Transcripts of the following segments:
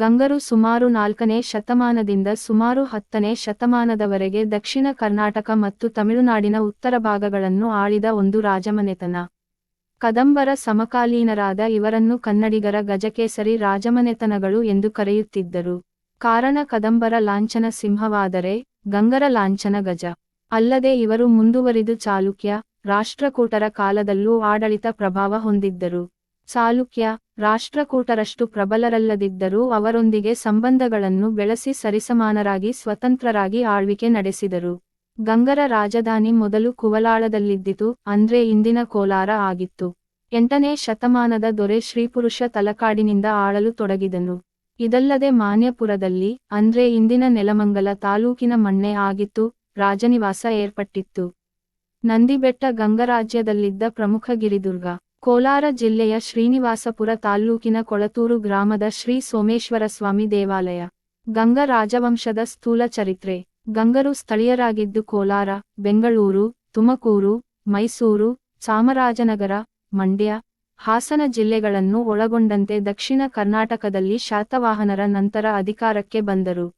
ಗಂಗರು ಸುಮಾರು ನಾಲ್ಕನೇ ಶತಮಾನದಿಂದ ಸುಮಾರು ಹತ್ತನೇ ಶತಮಾನದವರೆಗೆ ದಕ್ಷಿಣ ಕರ್ನಾಟಕ ಮತ್ತು ತಮಿಳುನಾಡಿನ ಉತ್ತರ ಭಾಗಗಳನ್ನು ಆಳಿದ ಒಂದು ರಾಜಮನೆತನ. ಕದಂಬರ ಸಮಕಾಲೀನರಾದ ಇವರನ್ನು ಕನ್ನಡಿಗರ ಗಜಕೇಸರಿ ರಾಜಮನೆತನಗಳು ಎಂದು ಕರೆಯುತ್ತಿದ್ದರು. ಕಾರಣ ಕದಂಬರ ಲಾಂಛನ ಸಿಂಹವಾದರೆ ಗಂಗರ ಲಾಂಛನ ಗಜ. ಅಲ್ಲದೆ ಇವರು ಮುಂದುವರಿದು ಚಾಲುಕ್ಯ, ರಾಷ್ಟ್ರಕೂಟರ ಕಾಲದಲ್ಲೂ ಆಡಳಿತ ಪ್ರಭಾವ ಹೊಂದಿದ್ದರು. ಚಾಲುಕ್ಯ ರಾಷ್ಟ್ರಕೂಟರಷ್ಟು ಪ್ರಬಲರಲ್ಲದಿದ್ದರೂ ಅವರೊಂದಿಗೆ ಸಂಬಂಧಗಳನ್ನು ಬೆಳೆಸಿ ಸರಿಸಮಾನರಾಗಿ ಸ್ವತಂತ್ರರಾಗಿ ಆಳ್ವಿಕೆ ನಡೆಸಿದರು. ಗಂಗರ ರಾಜಧಾನಿ ಮೊದಲು ಕುವಲಾಳದಲ್ಲಿದ್ದಿತು, ಅಂದ್ರೆ ಇಂದಿನ ಕೋಲಾರ ಆಗಿತ್ತು. ಎಂಟನೇ ಶತಮಾನದ ದೊರೆ ಶ್ರೀಪುರುಷ ತಲಕಾಡಿನಿಂದ ಆಳಲು ತೊಡಗಿದನು. ಇದಲ್ಲದೆ ಮಾನ್ಯಪುರದಲ್ಲಿ, ಅಂದ್ರೆ ಇಂದಿನ ನೆಲಮಂಗಲ ತಾಲೂಕಿನ ಮಣ್ಣೆ ಆಗಿತ್ತು, ರಾಜನಿವಾಸ ಏರ್ಪಟ್ಟಿತ್ತು. ನಂದಿಬೆಟ್ಟ ಗಂಗರಾಜ್ಯದಲ್ಲಿದ್ದ ಪ್ರಮುಖ ಗಿರಿದುರ್ಗ. ಕೋಲಾರ ಜಿಲ್ಲೆಯ ಶ್ರೀನಿವಾಸಪುರ ತಾಲ್ಲೂಕಿನ ಕೊಳತೂರು ಗ್ರಾಮದ ಶ್ರೀ ಸೋಮೇಶ್ವರ ಸ್ವಾಮಿ ದೇವಾಲಯ. ಗಂಗ ರಾಜವಂಶದ ಸ್ಥೂಲ ಚರಿತ್ರೆ. ಗಂಗರು ಸ್ಥಳೀಯರಾಗಿದ್ದು ಕೋಲಾರ, ಬೆಂಗಳೂರು, ತುಮಕೂರು, ಮೈಸೂರು, ಚಾಮರಾಜನಗರ, ಮಂಡ್ಯ, ಹಾಸನ ಜಿಲ್ಲೆಗಳನ್ನು ಒಳಗೊಂಡಂತೆ ದಕ್ಷಿಣ ಕರ್ನಾಟಕದಲ್ಲಿ ಶಾತವಾಹನರ ನಂತರ ಅಧಿಕಾರಕ್ಕೆ ಬಂದರು.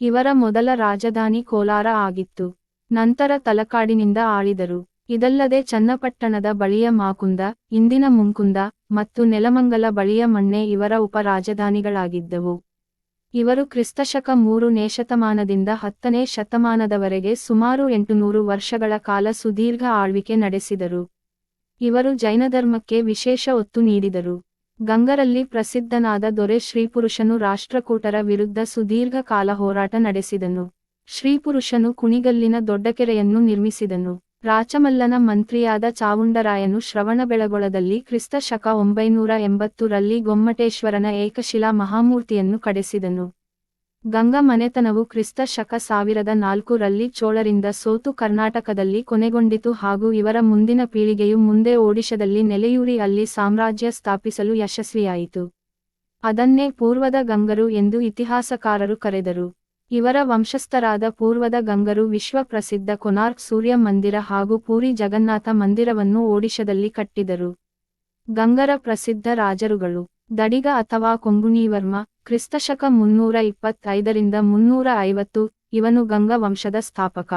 ಇವರ ಮೊದಲ ರಾಜಧಾನಿ ಕೋಲಾರ ಆಗಿತ್ತು. ನಂತರ ತಲಕಾಡಿನಿಂದ ಆಳಿದರು. ಇದಲ್ಲದೆ ಚನ್ನಪಟ್ಟಣದ ಬಳಿಯ ಮಾಕುಂದ, ಇಂದಿನ ಮುಂಕುಂದ ಮತ್ತು ನೆಲಮಂಗಲ ಬಳಿಯ ಮಣ್ಣೆ ಇವರ ಉಪರಾಜಧಾನಿಗಳಾಗಿದ್ದವು. ಇವರು ಕ್ರಿಸ್ತಶಕ ಮೂರನೇ ಶತಮಾನದಿಂದ ಹತ್ತನೇ ಶತಮಾನದವರೆಗೆ ಸುಮಾರು ಎಂಟುನೂರು ವರ್ಷಗಳ ಕಾಲ ಸುದೀರ್ಘ ಆಳ್ವಿಕೆ ನಡೆಸಿದರು. ಇವರು ಜೈನಧರ್ಮಕ್ಕೆ ವಿಶೇಷ ಒತ್ತು ನೀಡಿದರು. ಗಂಗರಲ್ಲಿ ಪ್ರಸಿದ್ಧನಾದ ದೊರೆ ಶ್ರೀಪುರುಷನು ರಾಷ್ಟ್ರಕೂಟರ ವಿರುದ್ಧ ಸುದೀರ್ಘ ಕಾಲ ಹೋರಾಟ ನಡೆಸಿದನು. ಶ್ರೀಪುರುಷನು ಕುಣಿಗಲ್ಲಿನ ದೊಡ್ಡಕೆರೆಯನ್ನು ನಿರ್ಮಿಸಿದನು. ರಾಚಮಲ್ಲನ ಮಂತ್ರಿಯಾದ ಚಾವುಂಡರಾಯನು ಶ್ರವಣಬೆಳಗೊಳದಲ್ಲಿ ಕ್ರಿಸ್ತ ಶಕ ಒಂಬೈನೂರ ಎಂಬತ್ತರಲ್ಲಿ ಗೊಮ್ಮಟೇಶ್ವರನ ಏಕಶಿಲಾ ಮಹಾಮೂರ್ತಿಯನ್ನು ಕಡೆಸಿದನು. ಗಂಗಾ ಮನೆತನವು ಕ್ರಿಸ್ತ ಶಕ ಸಾವಿರದ ನಾಲ್ಕರಲ್ಲಿ ಚೋಳರಿಂದ ಸೋತು ಕರ್ನಾಟಕದಲ್ಲಿ ಕೊನೆಗೊಂಡಿತು ಹಾಗೂ ಇವರ ಮುಂದಿನ ಪೀಳಿಗೆಯು ಮುಂದೆ ಒಡಿಶಾದಲ್ಲಿ ನೆಲೆಯೂರಿ ಅಲ್ಲಿ ಸಾಮ್ರಾಜ್ಯ ಸ್ಥಾಪಿಸಲು ಯಶಸ್ವಿಯಾಯಿತು. ಅದನ್ನೇ ಪೂರ್ವದ ಗಂಗರು ಎಂದು ಇತಿಹಾಸಕಾರರು ಕರೆದರು. ಇವರ ವಂಶಸ್ಥರಾದ ಪೂರ್ವದ ಗಂಗರು ವಿಶ್ವಪ್ರಸಿದ್ಧ ಕೊನಾರ್ಕ್ ಸೂರ್ಯ ಮಂದಿರ ಹಾಗೂ ಪೂರಿ ಜಗನ್ನಾಥ ಮಂದಿರವನ್ನು ಒಡಿಶದಲ್ಲಿ ಕಟ್ಟಿದರು. ಗಂಗರ ಪ್ರಸಿದ್ಧ ರಾಜರುಗಳು ದಡಿಗ ಅಥವಾ ಕೊಂಗುಣಿವರ್ಮ, ಕ್ರಿಸ್ತಶಕ ಮುನ್ನೂರ ಇಪ್ಪತ್ತೈದರಿಂದ ಮುನ್ನೂರ ಐವತ್ತು, ಇವನು ಗಂಗ ವಂಶದ ಸ್ಥಾಪಕ.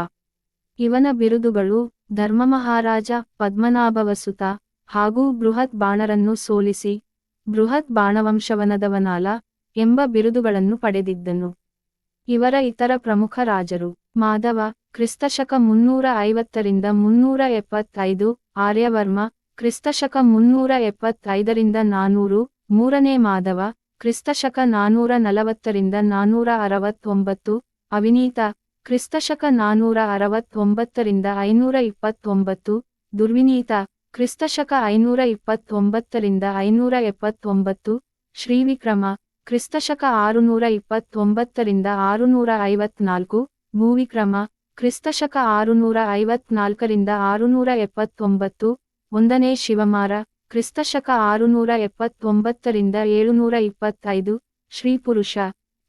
ಇವನ ಬಿರುದುಗಳು ಧರ್ಮಮಹಾರಾಜ ಪದ್ಮನಾಭವಸುತ ಹಾಗೂ ಬೃಹತ್ ಬಾಣರನ್ನು ಸೋಲಿಸಿ, ಬೃಹತ್ ಬಾಣವಂಶವನದವನಾಲ ಎಂಬ ಬಿರುದುಗಳನ್ನು ಪಡೆದಿದ್ದನು. ಇವರ ಇತರ ಪ್ರಮುಖ ರಾಜರು ಮಾಧವ, ಕ್ರಿಸ್ತಶಕ ಮುನ್ನೂರ ಐವತ್ತರಿಂದ ಮುನ್ನೂರ ಎಪ್ಪತ್ತೈದು, ಆರ್ಯವರ್ಮ, ಕ್ರಿಸ್ತಶಕ ಮುನ್ನೂರ ಎಪ್ಪತ್ತೈದರಿಂದ ನಾನೂರು, ಮೂರನೇ ಮಾಧವ, ಕ್ರಿಸ್ತಶಕ ನಾನೂರ ನಲವತ್ತರಿಂದ ನಾನೂರ ಅರವತ್ತೊಂಬತ್ತು, ಅವಿನೀತ, ಕ್ರಿಸ್ತಶಕ ನಾನೂರ ಅರವತ್ತೊಂಬತ್ತರಿಂದ ಐನೂರ ಇಪ್ಪತ್ತೊಂಬತ್ತು, ದುರ್ವಿನೀತ, ಕ್ರಿಸ್ತಶಕ ಐನೂರ ಇಪ್ಪತ್ತೊಂಬತ್ತರಿಂದ ಐನೂರ ಎಪ್ಪತ್ತೊಂಬತ್ತು, ಶ್ರೀವಿಕ್ರಮ ಕ್ರಿಸ್ತಶಕ ಆರುನೂರ ಇಪ್ಪತ್ತೊಂಬತ್ತರಿಂದ ಆರುನೂರ ಐವತ್ನಾಲ್ಕು ಭೂವಿಕ್ರಮ ಕ್ರಿಸ್ತಶಕ ಆರುನೂರ ಐವತ್ನಾಲ್ಕರಿಂದ ಆರುನೂರ ಎಪ್ಪತ್ತೊಂಬತ್ತು ಒಂದನೇ ಶಿವಮಾರ, ಕ್ರಿಸ್ತಶಕ ಆರುನೂರ ಎಪ್ಪತ್ತೊಂಬತ್ತರಿಂದ ಏಳುನೂರ ಇಪ್ಪತ್ತೈದು ಶ್ರೀಪುರುಷ,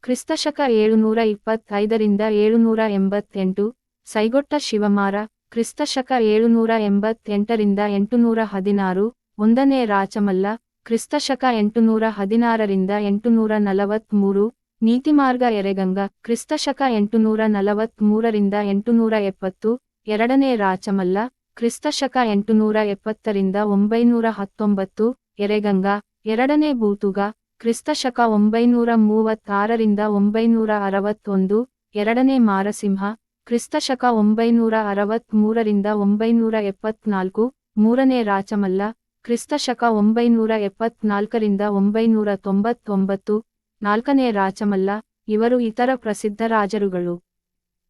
ಕ್ರಿಸ್ತಶಕ ಏಳುನೂರ ಇಪ್ಪತ್ತೈದರಿಂದ ಏಳುನೂರ ಎಂಬತ್ತೆಂಟು ಸೈಗೊಟ್ಟ ಶಿವಮಾರ, ಕ್ರಿಸ್ತಶಕ ಏಳುನೂರ ಎಂಬತ್ತೆಂಟರಿಂದ ಎಂಟುನೂರ ಹದಿನಾರು ಒಂದನೇ ರಾಚಮಲ್ಲ ಕ್ರಿಸ್ತಶಕ ಎಂಟುನೂರ ಹದಿನಾರರಿಂದ ಎಂಟುನೂರ ನಲವತ್ಮೂರು, ನೀತಿಮಾರ್ಗ ಎರೆಗಂಗ, ಕ್ರಿಸ್ತಶಕ ಎಂಟುನೂರ ನಲವತ್ಮೂರರಿಂದ ಎಂಟುನೂರ ಎಪ್ಪತ್ತು, ಎರಡನೇ ರಾಚಮಲ್ಲ, ಕ್ರಿಸ್ತಶಕ ಎಂಟುನೂರ ಎಪ್ಪತ್ತರಿಂದ ಒಂಬೈನೂರ ಹತ್ತೊಂಬತ್ತು, ಎರೆಗಂಗ, ಎರಡನೇ ಬೂತುಗ ಕ್ರಿಸ್ತಶಕ ಒಂಬೈನೂರ ಮೂವತ್ತಾರರಿಂದ ಒಂಬೈನೂರ ಅರವತ್ತೊಂದು, ಎರಡನೇ ಮಾರಸಿಂಹ, ಕ್ರಿಸ್ತಶಕ ಒಂಬೈನೂರ ಅರವತ್ಮೂರರಿಂದ ಒಂಬೈನೂರ ಎಪ್ಪತ್ನಾಲ್ಕು, ಮೂರನೇ ರಾಚಮಲ್ಲ ಕ್ರಿಸ್ತಶಕ ಒಂಬೈನೂರ ಎಪ್ಪತ್ನಾಲ್ಕರಿಂದ ಒಂಬೈನೂರ ತೊಂಬತ್ತೊಂಬತ್ತು, ನಾಲ್ಕನೇ ರಾಜಮಲ್ಲ, ಇವರು ಇತರ ಪ್ರಸಿದ್ಧ ರಾಜರುಗಳು.